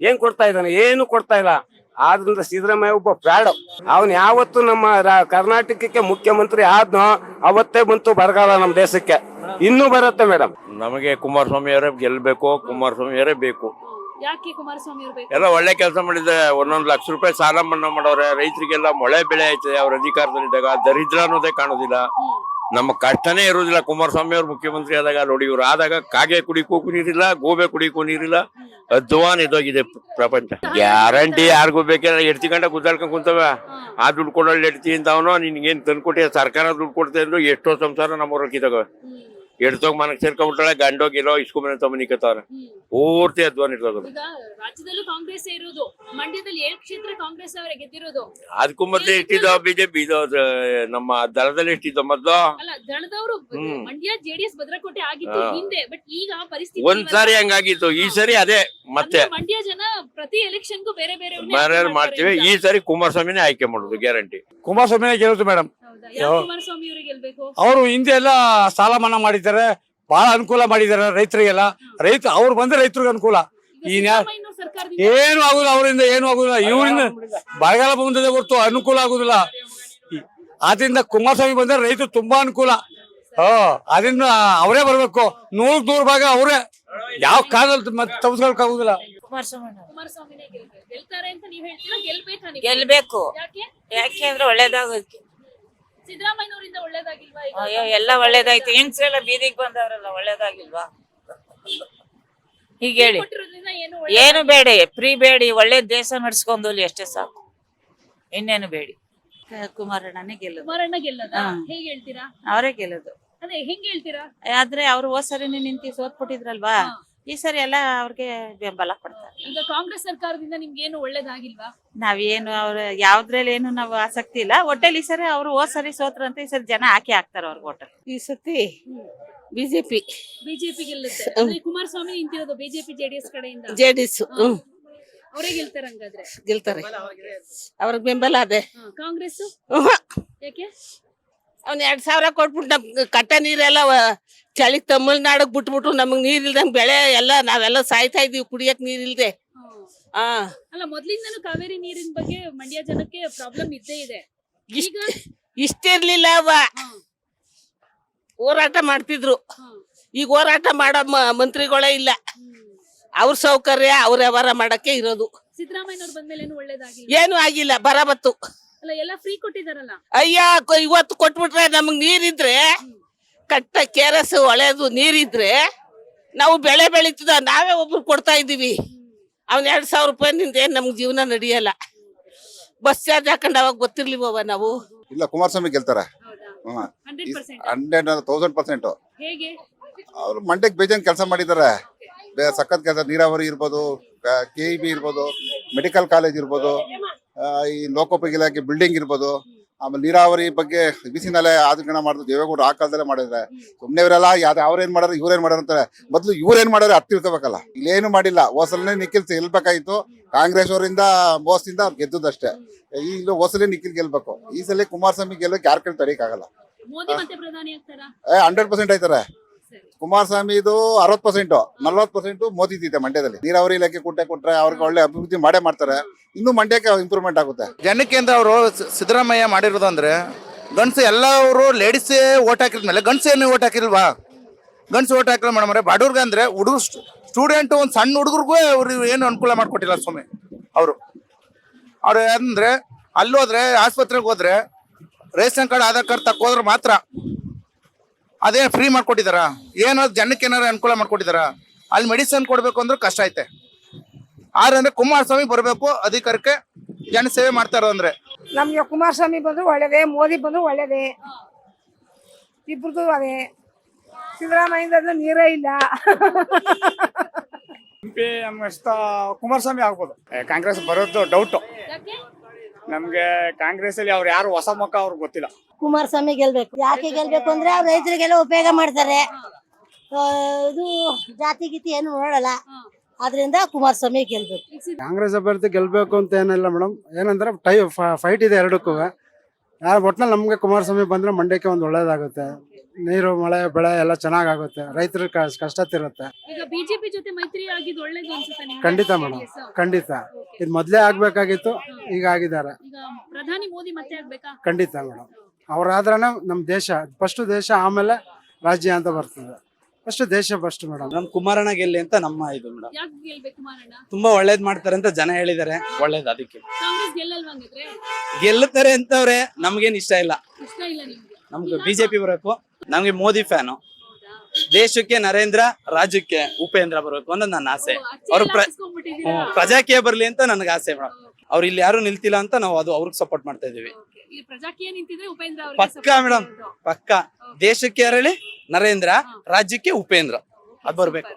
ಏನ್ ಕೊಡ್ತಾ ಇದ್ದಾನೆ? ಏನು ಕೊಡ್ತಾ ಇಲ್ಲ. ಆದ್ರಿಂದ ಸಿದ್ದರಾಮಯ್ಯ ಒಬ್ಬ ಪ್ಯಾಡ್ ಅವನ್ ಯಾವತ್ತು ನಮ್ಮ ಕರ್ನಾಟಕಕ್ಕೆ ಮುಖ್ಯಮಂತ್ರಿ ಆದ್ನೋ, ಅವತ್ತೇ ಬಂತು ಬರಗಾಲ ನಮ್ಮ ದೇಶಕ್ಕೆ. ಇನ್ನೂ ಬರುತ್ತೆ ಮೇಡಮ್ ನಮಗೆ ಕುಮಾರಸ್ವಾಮಿ ಅವರೇ ಗೆಲ್ಬೇಕು, ಕುಮಾರಸ್ವಾಮಿ ಅವರೇ ಬೇಕು. ಯಾಕೆ ಕುಮಾರಸ್ವಾಮಿ ಅವ್ರು ಬೇಕು? ಎಲ್ಲ ಒಳ್ಳೆ ಕೆಲಸ ಮಾಡಿದೆ ಒಂದೊಂದು ಲಕ್ಷ ರೂಪಾಯಿ ಸಾಲ ಮನ್ನಾ ಮಾಡವ್ರೆ ರೈತರಿಗೆಲ್ಲ ಮಳೆ ಬೆಳೆ ಐತೆ ಅವ್ರ ಅಧಿಕಾರದಲ್ಲಿದ್ದಾಗ ದರಿದ್ರ ಅನ್ನೋದೇ ಕಾಣೋದಿಲ್ಲ. ನಮ್ಮ ಕಷ್ಟನೇ ಇರೋದಿಲ್ಲ ಕುಮಾರಸ್ವಾಮಿ ಅವ್ರು ಮುಖ್ಯಮಂತ್ರಿ ಆದಾಗ ನೋಡಿ ಇವ್ರು ಆದಾಗ ಕಾಗೆ ಕುಡಿಕೋಕು ನೀರಿಲ್ಲ ಗೋಬೆ ಕುಡಿಕೋ ನೀರಿಲ್ಲ ಅದ್ವಾನ್ ಇದಾಗಿದೆ ಪ್ರಪಂಚ. ಗ್ಯಾರಂಟಿ ಯಾರಿಗೂ ಬೇಕಾದ್ರೆ ಎಡ್ತಿ ಗಂಟೆ ಗುದ್ದಾಡ್ಕೊಂಡು ಕುಂತವ. ಆ ದುಡ್ಡು ಕೊಡೋಳು ಎಡ್ತಿ ಅಂತ ಅವನು ಏನ್ ತಂದ್ಕೊಟ್ಟಿ ಸರ್ಕಾರ ದುಡ್ಡು ಕೊಡ್ತಾ ಇದ್ರು ಎಷ್ಟೋ ಸಂಸಾರ ನಮ್ಮ ಕಿತ್ತಾಗ ಎಡ್ತೋಗ್ ಮನಕ್ ಸೇರ್ಕೊಂಡ್ಬಿಟ್ಟಾಳೆ ಗಂಡೋಗಿರೋ ಇಸ್ಕೊಂಬನ ತಮ್ಮನಿಕತ್ತವ್ರ ಪೂರ್ತಿ ಅಧ್ವಾನ ಇರ್ತದ ಈಗ ರಾಜ್ಯದಲ್ಲೂ ಕಾಂಗ್ರೆಸ್ ಇರೋದು ಮಂಡ್ಯದಲ್ಲಿ ಏಳು ಕ್ಷೇತ್ರ ಕಾಂಗ್ರೆಸ್ ಅವರೇ ಗೆದ್ದಿರೋದು. ಅದಕ್ಕೂ ಮೊದ್ಲು ಎಷ್ಟಿದ್ದೋ ಬಿಜೆಪಿ ಇದು ಅದು ನಮ್ಮ ದಳದಲ್ಲಿ ಎಷ್ಟಿದ್ದೋ ಮೊದ್ಲು? ಅಲ್ಲ ದಳದವರು ಮಂಡ್ಯ ಜೆಡಿಎಸ್ ಭದ್ರಕೋಟೆ ಆಗಿತ್ತು ಹಿಂದೆ ಬಟ್ ಈಗ ಪರಿಸ್ಥಿತಿ ಒಂದ್ಸಾರಿ ಹಂಗಾಗಿತ್ತು ಈ ಸರಿ ಅದೇ ಮತ್ತೆ. ಮಂಡ್ಯ ಜನ ಪ್ರತಿ ಎಲೆಕ್ಷನ್ಗೂ ಬೇರೆ ಬೇರೆ ಮಾಡ್ತೀವಿ ಈ ಸರಿ ಕುಮಾರಸ್ವಾಮಿನೇ ಆಯ್ಕೆ ಮಾಡೋದು ಗ್ಯಾರಂಟಿ. ಕುಮಾರಸ್ವಾಮಿನೇ ಗೆಲ್ಲುದು ಮೇಡಮ್. ಕುಮಾರಸ್ವಾಮಿ ಅವರಿಗೆ ಗೆಲ್ಬೇಕು? ಅವರು ಹಿಂದೆ ಎಲ್ಲ ಸಾಲ ಮನ್ನಾ ಮಾಡಿದ್ದಾರೆ ಬಹಳ ಅನುಕೂಲ ಮಾಡಿದ್ದಾರೆ ರೈತರಿಗೆಲ್ಲ. ರೈತ ಅವ್ರು ಬಂದ್ರೆ ರೈತರಿಗೆ ಅನುಕೂಲ. ಈಗ ಏನು ಆಗುದಿಲ್ಲ ಅವರಿಂದ ಏನು ಆಗುದಿಲ್ಲ. ಇವರಿಂದ ಬರಗಾಲ ಬಂದಿದೆ ಹೊರತು ಅನುಕೂಲ ಆಗುದಿಲ್ಲ. ಆದ್ರಿಂದ ಕುಮಾರಸ್ವಾಮಿ ಬಂದ್ರೆ ರೈತರು ತುಂಬಾ ಅನುಕೂಲ. ಹ ಅದರಿಂದ ಅವರೇ ಬರ್ಬೇಕು. ನೂರು ನೂರು ಭಾಗ ಅವರೇ. ಯಾವ ಕಾಲದಲ್ಲಿ ಮತ್ತೆ ತಪ್ಪಿಸ್ಕೊಳಕ್ ಆಗುದಿಲ್ಲ. ಗೆಲ್ಬೇಕು. ಗೆಲ್ತಾರೆ ಅಂತ ನೀವ್ ಹೇಳ್ತೀರಾ? ಗೆಲ್ಬೇಕಾ ನೀವು? ಗೆಲ್ಬೇಕು. ಯಾಕೆ? ಯಾಕೆ ಅಂದ್ರೆ ಒಳ್ಳೇದಾಗೋದಕ್ಕೆ. ಸಿದ್ದರಾಮಯ್ಯನವರಿಂದ ಒಳ್ಳೇದಾಗಿಲ್ವಾ ಈಗ? ಅಯ್ಯೋ ಎಲ್ಲ ಒಳ್ಳೇದಾಯ್ತು. ಹೆಂಗ್ಸ್ರೆಲ್ಲ ಬೀದಿಗೆ ಬಂದವರೆಲ್ಲ ಒಳ್ಳೇದಾಗಿಲ್ವಾ? ಈಗ ಹೇಳಿ. ಕೊಟ್ಟಿರೋದ್ರಿಂದ ಏನು ಏನು ಬೇಡಿ ಫ್ರೀ ಬೇಡಿ ಒಳ್ಳೆ ದೇಶ ನಡ್ಸ್ಕೊಂಡು ಅಷ್ಟೇ ಸಾಕು. ಇನ್ನೇನು ಬೇಡಿ. ಕುಮಾರಣ್ಣನೇ ಗೆಲ್ಲೋದು. ಕುಮಾರಣ್ಣ ಗೆಲ್ಲದ? ಹಾ. ಹೇಗ್ ಹೇಳ್ತೀರಾ? ಅವರೇ ಗೆಲ್ಲೋದು. ಅದೇ ಹೆಂಗ್ ಹೇಳ್ತೀರಾ? ಆದ್ರೆ ಅವ್ರು ಹೋದ್ ಸರಿನೇ ನಿಂತಿ ಸೋತ್ಬಿಟ್ಟಿದ್ರಲ್ವಾ? ಹಾ. ಈ ಸರಿ ಎಲ್ಲ ಅವ್ರಿಗೆ ಬೆಂಬಲ ಕೊಡ್ತಾರೆ. ಈಗ ಕಾಂಗ್ರೆಸ್ ಸರ್ಕಾರದಿಂದ ನಿಮ್ಗೆ ಏನು ಒಳ್ಳೇದಾಗಿಲ್ವಾ? ನಾವೇನು ಅವ್ರ ಯಾವ್ದ್ರಲ್ಲಿ ಏನು ನಾವು ಆಸಕ್ತಿ ಇಲ್ಲ. ಒಟ್ಟಲ್ಲಿ ಈ ಸರಿ ಅವ್ರು ಹೋದ್ ಸರಿ ಸೋತ್ರ ಅಂತ ಈ ಸರಿ ಜನ ಹಾಕಿ ಹಾಕ್ತಾರ ಅವ್ರಿಗೆ ಓಟ್ ಈ ಸತಿ ಬಿಜೆಪಿ. ಬಿಜೆಪಿ ಗೆಲ್ಲುತ್ತೆ. ಅಂದ್ರೆ ಕುಮಾರಸ್ವಾಮಿ ನಿಂತಿರೋದು ಬಿಜೆಪಿ ಜೆಡಿಎಸ್ ಕಡೆಯಿಂದ? ಜೆಡಿಎಸ್. ಅವರೇ ಗೆಲ್ತಾರೆ ಹಂಗಾದ್ರೆ? ಗೆಲ್ತಾರೆ. ಅವ್ರಿಗೆ ಬೆಂಬಲ ಅದೇ. ಕಾಂಗ್ರೆಸ್ ಯಾಕೆ? ಅವ್ನ್ ಎರಡ್ ಸಾವಿರ ಕೊಟ್ಬಿಟ್ಟು ನಮ್ ಕಟ್ಟ ನೀರೆಲ್ಲ ಚಳಿ ತಮಿಳ್ನಾಡಕ್ ಬಿಟ್ಬಿಟ್ಟು ನಮಗ್ ನೀರ್ ಇಲ್ದಂಗ್ ಬೆಳೆ ಎಲ್ಲ ನಾವೆಲ್ಲ ಸಾಯ್ತಾ ಇದೀವಿ ಕುಡಿಯಕ್ ನೀರ್ ಇಲ್ದೆ ಆ. ಅಲ್ಲ ಮೊದ್ಲಿಂದನೂ ಕಾವೇರಿ ನೀರಿನ ಬಗ್ಗೆ ಮಂಡ್ಯ ಜನಕ್ಕೆ ಪ್ರಾಬ್ಲಮ್ ಇದ್ದೇ ಇದೆ. ಇಷ್ಟ ಈಗ? ಇಷ್ಟಿರ್ಲಿಲ್ಲ ಅವ. ಹೋರಾಟ ಮಾಡ್ತಿದ್ರು. ಈಗ ಹೋರಾಟ ಮಾಡೋ ಮ- ಮಂತ್ರಿಗಳೇ ಇಲ್ಲ. ಅವ್ರ ಸೌಕರ್ಯ ಅವ್ರ ವ್ಯವಹಾರ ಮಾಡಕ್ಕೆ ಇರೋದು. ಸಿದ್ದರಾಮಯ್ಯನವ್ರು ಬಂದ್ಮೇಲೆ ಏನು ಒಳ್ಳೇದಾಗಿಲ್ಲ ಏನು ಆಗಿಲ್ಲ ಬರಬತ್ತು. ಅಲ್ಲ ಎಲ್ಲ ಫ್ರೀ ಕೊಟ್ಟಿದಾರಲ್ಲ? ಅಯ್ಯ ಕೊ- ಇವತ್ತು ಕೊಟ್ಬಿಟ್ರೆ ನಮಗ್ ನೀರಿದ್ರೆ ಕಟ್ಟ ಕೆರಸು ಒಳ್ಳೆದು ನೀರಿದ್ರೆ ನಾವು ಬೆಳೆ ಬೆಳೀತದ ನಾವೇ ಒಬ್ರು ಕೊಡ್ತಾ ಇದೀವಿ ಅವ್ನ ಎರಡ್ ಸಾವಿರ ರೂಪಾಯಿನಿಂದ ಏನ್ ನಮ್ಗ್ ಜೀವನ ನಡೆಯಲ್ಲ. ಬಸ್ ಚಾರ್ಜ್ ಹಾಕೊಂಡ್ ಅವಾಗ ಗೊತ್ತಿರ್ಲಿವವ ನಾವು? ಇಲ್ಲ ಕುಮಾರಸ್ವಾಮಿ ಗೆಲ್ತಾರ. ಹೌದಾ? Hundred percent hundred thousand percent ಹೇಗೆ? ಅವ್ರು ಮಂಡ್ಯಕ್ಕೆ ಬೇಜಾನ್ ಕೆಲಸ ಮಾಡಿದ್ದಾರೆ ಬೇ ಸಖತ್ ಕೆಲಸ ನೀರಾವರಿ ಇರ್ಬೋದು ಕೆ ಇ ಬಿ ಇರ್ಬೋದು ಮೆಡಿಕಲ್ ಕಾಲೇಜ್ ಇರ್ಬೋದು. ಈ ಲೋಕೋಪಯೋಗಿ ಇಲಾಖೆ ಬಿಲ್ಡಿಂಗ್ ಇರ್ಬೋದು ಆಮೇಲೆ ನೀರಾವರಿ ಬಗ್ಗೆ ಬಿಸಿ ನೆಲೆ ಆದ್ಗಣ ಮಾಡಿದ್ರು ದೇವೇಗೌಡರು ಆ ಕಾಲದಲ್ಲೇ ಮಾಡಿದ್ರೆ. ಸುಮ್ಮನೆ ಇವರೆಲ್ಲ ಯಾವ್ದು ಅವ್ರೇನ್ ಮಾಡೋರು ಇವ್ರೇನ್ ಮಾಡೋರು ಅಂತಾರೆ. ಮೊದಲು ಇವ್ರೇನ್ ಮಾಡೋರು ಅರ್ಥ ತಿಳ್ಕೊಬೇಕಲ್ಲ. ಇಲ್ಲೇನು ಮಾಡಿಲ್ಲ. ಹೊಸಲನೇ ನಿಖಿಲ್ ಗೆಲ್ಬೇಕಾಗಿತ್ತು. ಕಾಂಗ್ರೆಸ್ ಅವರಿಂದ ಮೋಸದಿಂದ ಅವ್ರು ಗೆದ್ದುದಷ್ಟೇ ಈಗ ಹೊಸಲೇ ನಿಖಿಲ್ ಗೆಲ್ಬೇಕು. ಈ ಸಲ ಕುಮಾರಸ್ವಾಮಿ ಗೆಲ್ಲಕ್ಕೆ ಯಾರ ಕೈ ತಡೀಕಾಗಲ್ಲ. ಏ ಹಂಡ್ರೆಡ್ ಪರ್ಸೆಂಟ್ ಆಯ್ತಾರೆ. ಸರಿ ಕುಮಾರಸ್ವಾಮಿ ಇದು ಅರವತ್ ಪರ್ಸೆಂಟ್ ನಲ್ವತ್ ಪರ್ಸೆಂಟ್ ಇದೆ ಮಂಡ್ಯದಲ್ಲಿ. ನೀರಾವರಿ ಇಲಾಖೆ ಕೊಟ್ಟೆ ಕೊಟ್ರೆ ಅವ್ರಿಗೆ ಒಳ್ಳೆ ಅಭಿವೃದ್ಧಿ ಮಾಡೇ ಮಾಡ್ತಾರೆ. ಇನ್ನು ಮಂಡ್ಯಕ್ಕೆ ಇಂಪ್ರೂವ್ಮೆಂಟ್ ಆಗುತ್ತೆ. ಜನಕ್ಕೆ ಅಂದ್ರೆ ಅವರು ಸಿದ್ದರಾಮಯ್ಯ ಮಾಡಿರೋದು ಅಂದ್ರೆ ಎಲ್ಲ ಅವರು ಲೇಡೀಸೇ ಓಟ್ ಹಾಕಿದ್ಮೇಲೆ ಗಂಡ್ಸು ಏನು ಓಟ್ ಹಾಕಿಲ್ವಾ ಗಂಡ್ಸು ಓಟ್ ಹಾಕಿಲ್ಲ ಮೇಡಮ್ ಬಡವ್ರಿಗೆ ಅಂದ್ರೆ ಹುಡುಗ ಸ್ಟೂಡೆಂಟ್ ಒಂದು ಸಣ್ಣ ಹುಡುಗರಿಗೂ ಅವ್ರು ಏನು ಅನುಕೂಲ ಮಾಡಿಕೊಟ್ಟಿಲ್ಲ ಸ್ವಾಮಿ, ಅವರು. ಅವ್ರು ಅಂದ್ರೆ, ಅಲ್ಲಿ ಹೋದ್ರೆ, ಆಸ್ಪತ್ರೆಗೆ ಹೋದ್ರೆ, ರೇಷನ್ ಕಾರ್ಡ್, ಆಧಾರ್ ಕಾರ್ಡ್ ತಕ್ಕೋದ್ರೆ ಮಾತ್ರ ಅದೇ ಫ್ರೀ ಮಾಡ್ಕೊಟ್ಟಿದಾರ? ಏನೋ ಜನಕ್ಕೆ ಏನಾರು ಅನುಕೂಲ ಮಾಡ್ಕೊಟ್ಟಿದಾರ? ಅಲ್ಲಿ ಮೆಡಿಸಿನ್ ಕೊಡ್ಬೇಕು ಅಂದ್ರೆ ಕಷ್ಟ ಐತೆ. ಆದ್ರೆ ಅಂದ್ರೆ ಕುಮಾರಸ್ವಾಮಿ ಬರಬೇಕು ಅಧಿಕಾರಕ್ಕೆ ಜನ ಸೇವೆ ಮಾಡ್ತಾರ ಅಂದ್ರೆ. ನಮ್ಗೆ ಕುಮಾರಸ್ವಾಮಿ ಬಂದ್ರು ಒಳ್ಳೇದೇ ಮೋದಿ ಬಂದ್ರು ಒಳ್ಳೇದೇ. ಇಬ್ರದ್ದು ಅದೇ. ಸಿದ್ದರಾಮಯ್ಯ ನೀರೇ ಇಲ್ಲ. ಕುಮಾರಸ್ವಾಮಿ ಆಗ್ಬೋದು. ಕಾಂಗ್ರೆಸ್ ಬರೋದು ಡೌಟ್ ನಮ್ಗೆ ಕಾಂಗ್ರೆಸ್ ಅಲ್ಲಿ ಅವ್ರು ಯಾರು ಹೊಸ ಮುಖ ಅವ್ರು ಗೊತ್ತಿಲ್ಲ. ಕುಮಾರಸ್ವಾಮಿ ಗೆಲ್ಬೇಕು. ಯಾಕೆ ಗೆಲ್ಬೇಕು ಅಂದ್ರೆ ಅವ್ರು ರೈತರಿಗೆಲ್ಲ ಉಪಯೋಗ ಮಾಡ್ತಾರೆ. ಆ, ಇದು ಜಾತಿ ಗೀತಿ ಏನು ನೋಡಲ್ಲ. ಆದ್ರಿಂದ ಕುಮಾರಸ್ವಾಮಿ ಗೆಲ್ಬೇಕು. ಕಾಂಗ್ರೆಸ್ ಅಭ್ಯರ್ಥಿ ಗೆಲ್ಬೇಕು ಅಂತ ಏನಿಲ್ಲ ಮೇಡಮ್. ಏನಂದ್ರೆ ಟೈ ಫೈಟ್ ಇದೆ ಎರಡಕ್ಕೂ. ಯಾರು ಒಟ್ನಲ್ಲಿ ನಮ್ಗೆ ಕುಮಾರಸ್ವಾಮಿ ಬಂದ್ರೆ ಮಂಡ್ಯಕ್ಕೆ ಒಂದು ಒಳ್ಳೇದಾಗುತ್ತೆ. ನೀರು ಮಳೆ ಬೆಳೆ ಎಲ್ಲ ಚೆನ್ನಾಗುತ್ತೆ ರೈತರ ಕಷ್ಟ ತಿರುತ್ತೆ ಈಗ ಬಿಜೆಪಿ ಜೊತೆ ಮೈತ್ರಿ ಆಗಿದ್ದು ಒಳ್ಳೇದು ಅನ್ಸುತ್ತೆ ನಿಮ್ಗೆ? ಖಂಡಿತ ಮೇಡಮ್. ಖಂಡಿತ. ಇದು ಮೊದ್ಲೇ ಆಗ್ಬೇಕಾಗಿತ್ತು ಈಗ ಆಗಿದ್ದಾರೆ. ಈಗ ಪ್ರಧಾನಿ ಮೋದಿ ಮತ್ತೆ ಆಗ್ಬೇಕಾ? ಖಂಡಿತ ಮೇಡಮ್. ಅವ್ರಾದ್ರೇ ನಮ್ಮ ದೇಶ ಫಸ್ಟ್ ದೇಶ ಆಮೇಲೆ ರಾಜ್ಯ ಅಂತ ಬರ್ತದೆ. ಅಷ್ಟು ದೇಶ ಫಸ್ಟ್ ಮೇಡಮ್ ನಮ್ ಕುಮಾರಣ್ಣ ಗೆಲ್ಲಿ ಅಂತ ನಮ್ಮ ಇದು ಮೇಡಮ್ ಯಾಕೆ ಗೆಲ್ಬೇಕು ಕುಮಾರಣ್ಣ? ತುಂಬಾ ಒಳ್ಳೇದ್ ಮಾಡ್ತಾರೆ ಅಂತ ಜನ ಹೇಳಿದಾರೆ ಒಳ್ಳೇದ್ ಅದಕ್ಕೆ. ಕಾಂಗ್ರೆಸ್ ಗೆಲ್ಲಲ್ವಾ ಹಂಗಿದ್ರೆ ಗೆಲ್ಲುತ್ತಾರೆ ಅಂತವ್ರೆ ನಮ್ಗೇನ್ ಇಷ್ಟ ಇಲ್ಲ. ಇಷ್ಟ ಇಲ್ಲ ನಿಮ್ಗೆ? ನಮ್ಗೆ ಬಿಜೆಪಿ ಬರಬೇಕು ನಮ್ಗೆ ಮೋದಿ ಫ್ಯಾನು. ದೇಶಕ್ಕೆ ನರೇಂದ್ರ ರಾಜ್ಯಕ್ಕೆ ಉಪೇಂದ್ರ ಬರಬೇಕು ಅನ್ನೋದು ನನ್ನ ಆಸೆ. ಅವ್ರು ಪ್ರ ಹ್ಮ್, ಪ್ರಜಾಕೀಯ ಬರ್ಲಿ ಅಂತ ನನಗೆ ಆಸೆ ಮೇಡಮ್ ಅವ್ರು ಇಲ್ಲಿ ಯಾರು ನಿಲ್ತಿಲ್ಲ ಅಂತ ನಾವು ಅದು ಅವ್ರಿಗೆ ಸಪೋರ್ಟ್ ಮಾಡ್ತಾ ಇದೀವಿ ಈ ಪ್ರಜಾಕೀಯ ನಿಂತಿದ್ರೆ ಉಪೇಂದ್ರ ಅವರಿಗೆ ಪಕ್ಕಾ ಮೇಡಮ್ ಪಕ್ಕ. ದೇಶಕ್ಕೆ ನರೇಂದ್ರ ರಾಜ್ಯಕ್ಕೆ ಉಪೇಂದ್ರ. ಅದ್ ಬರ್ಬೇಕು.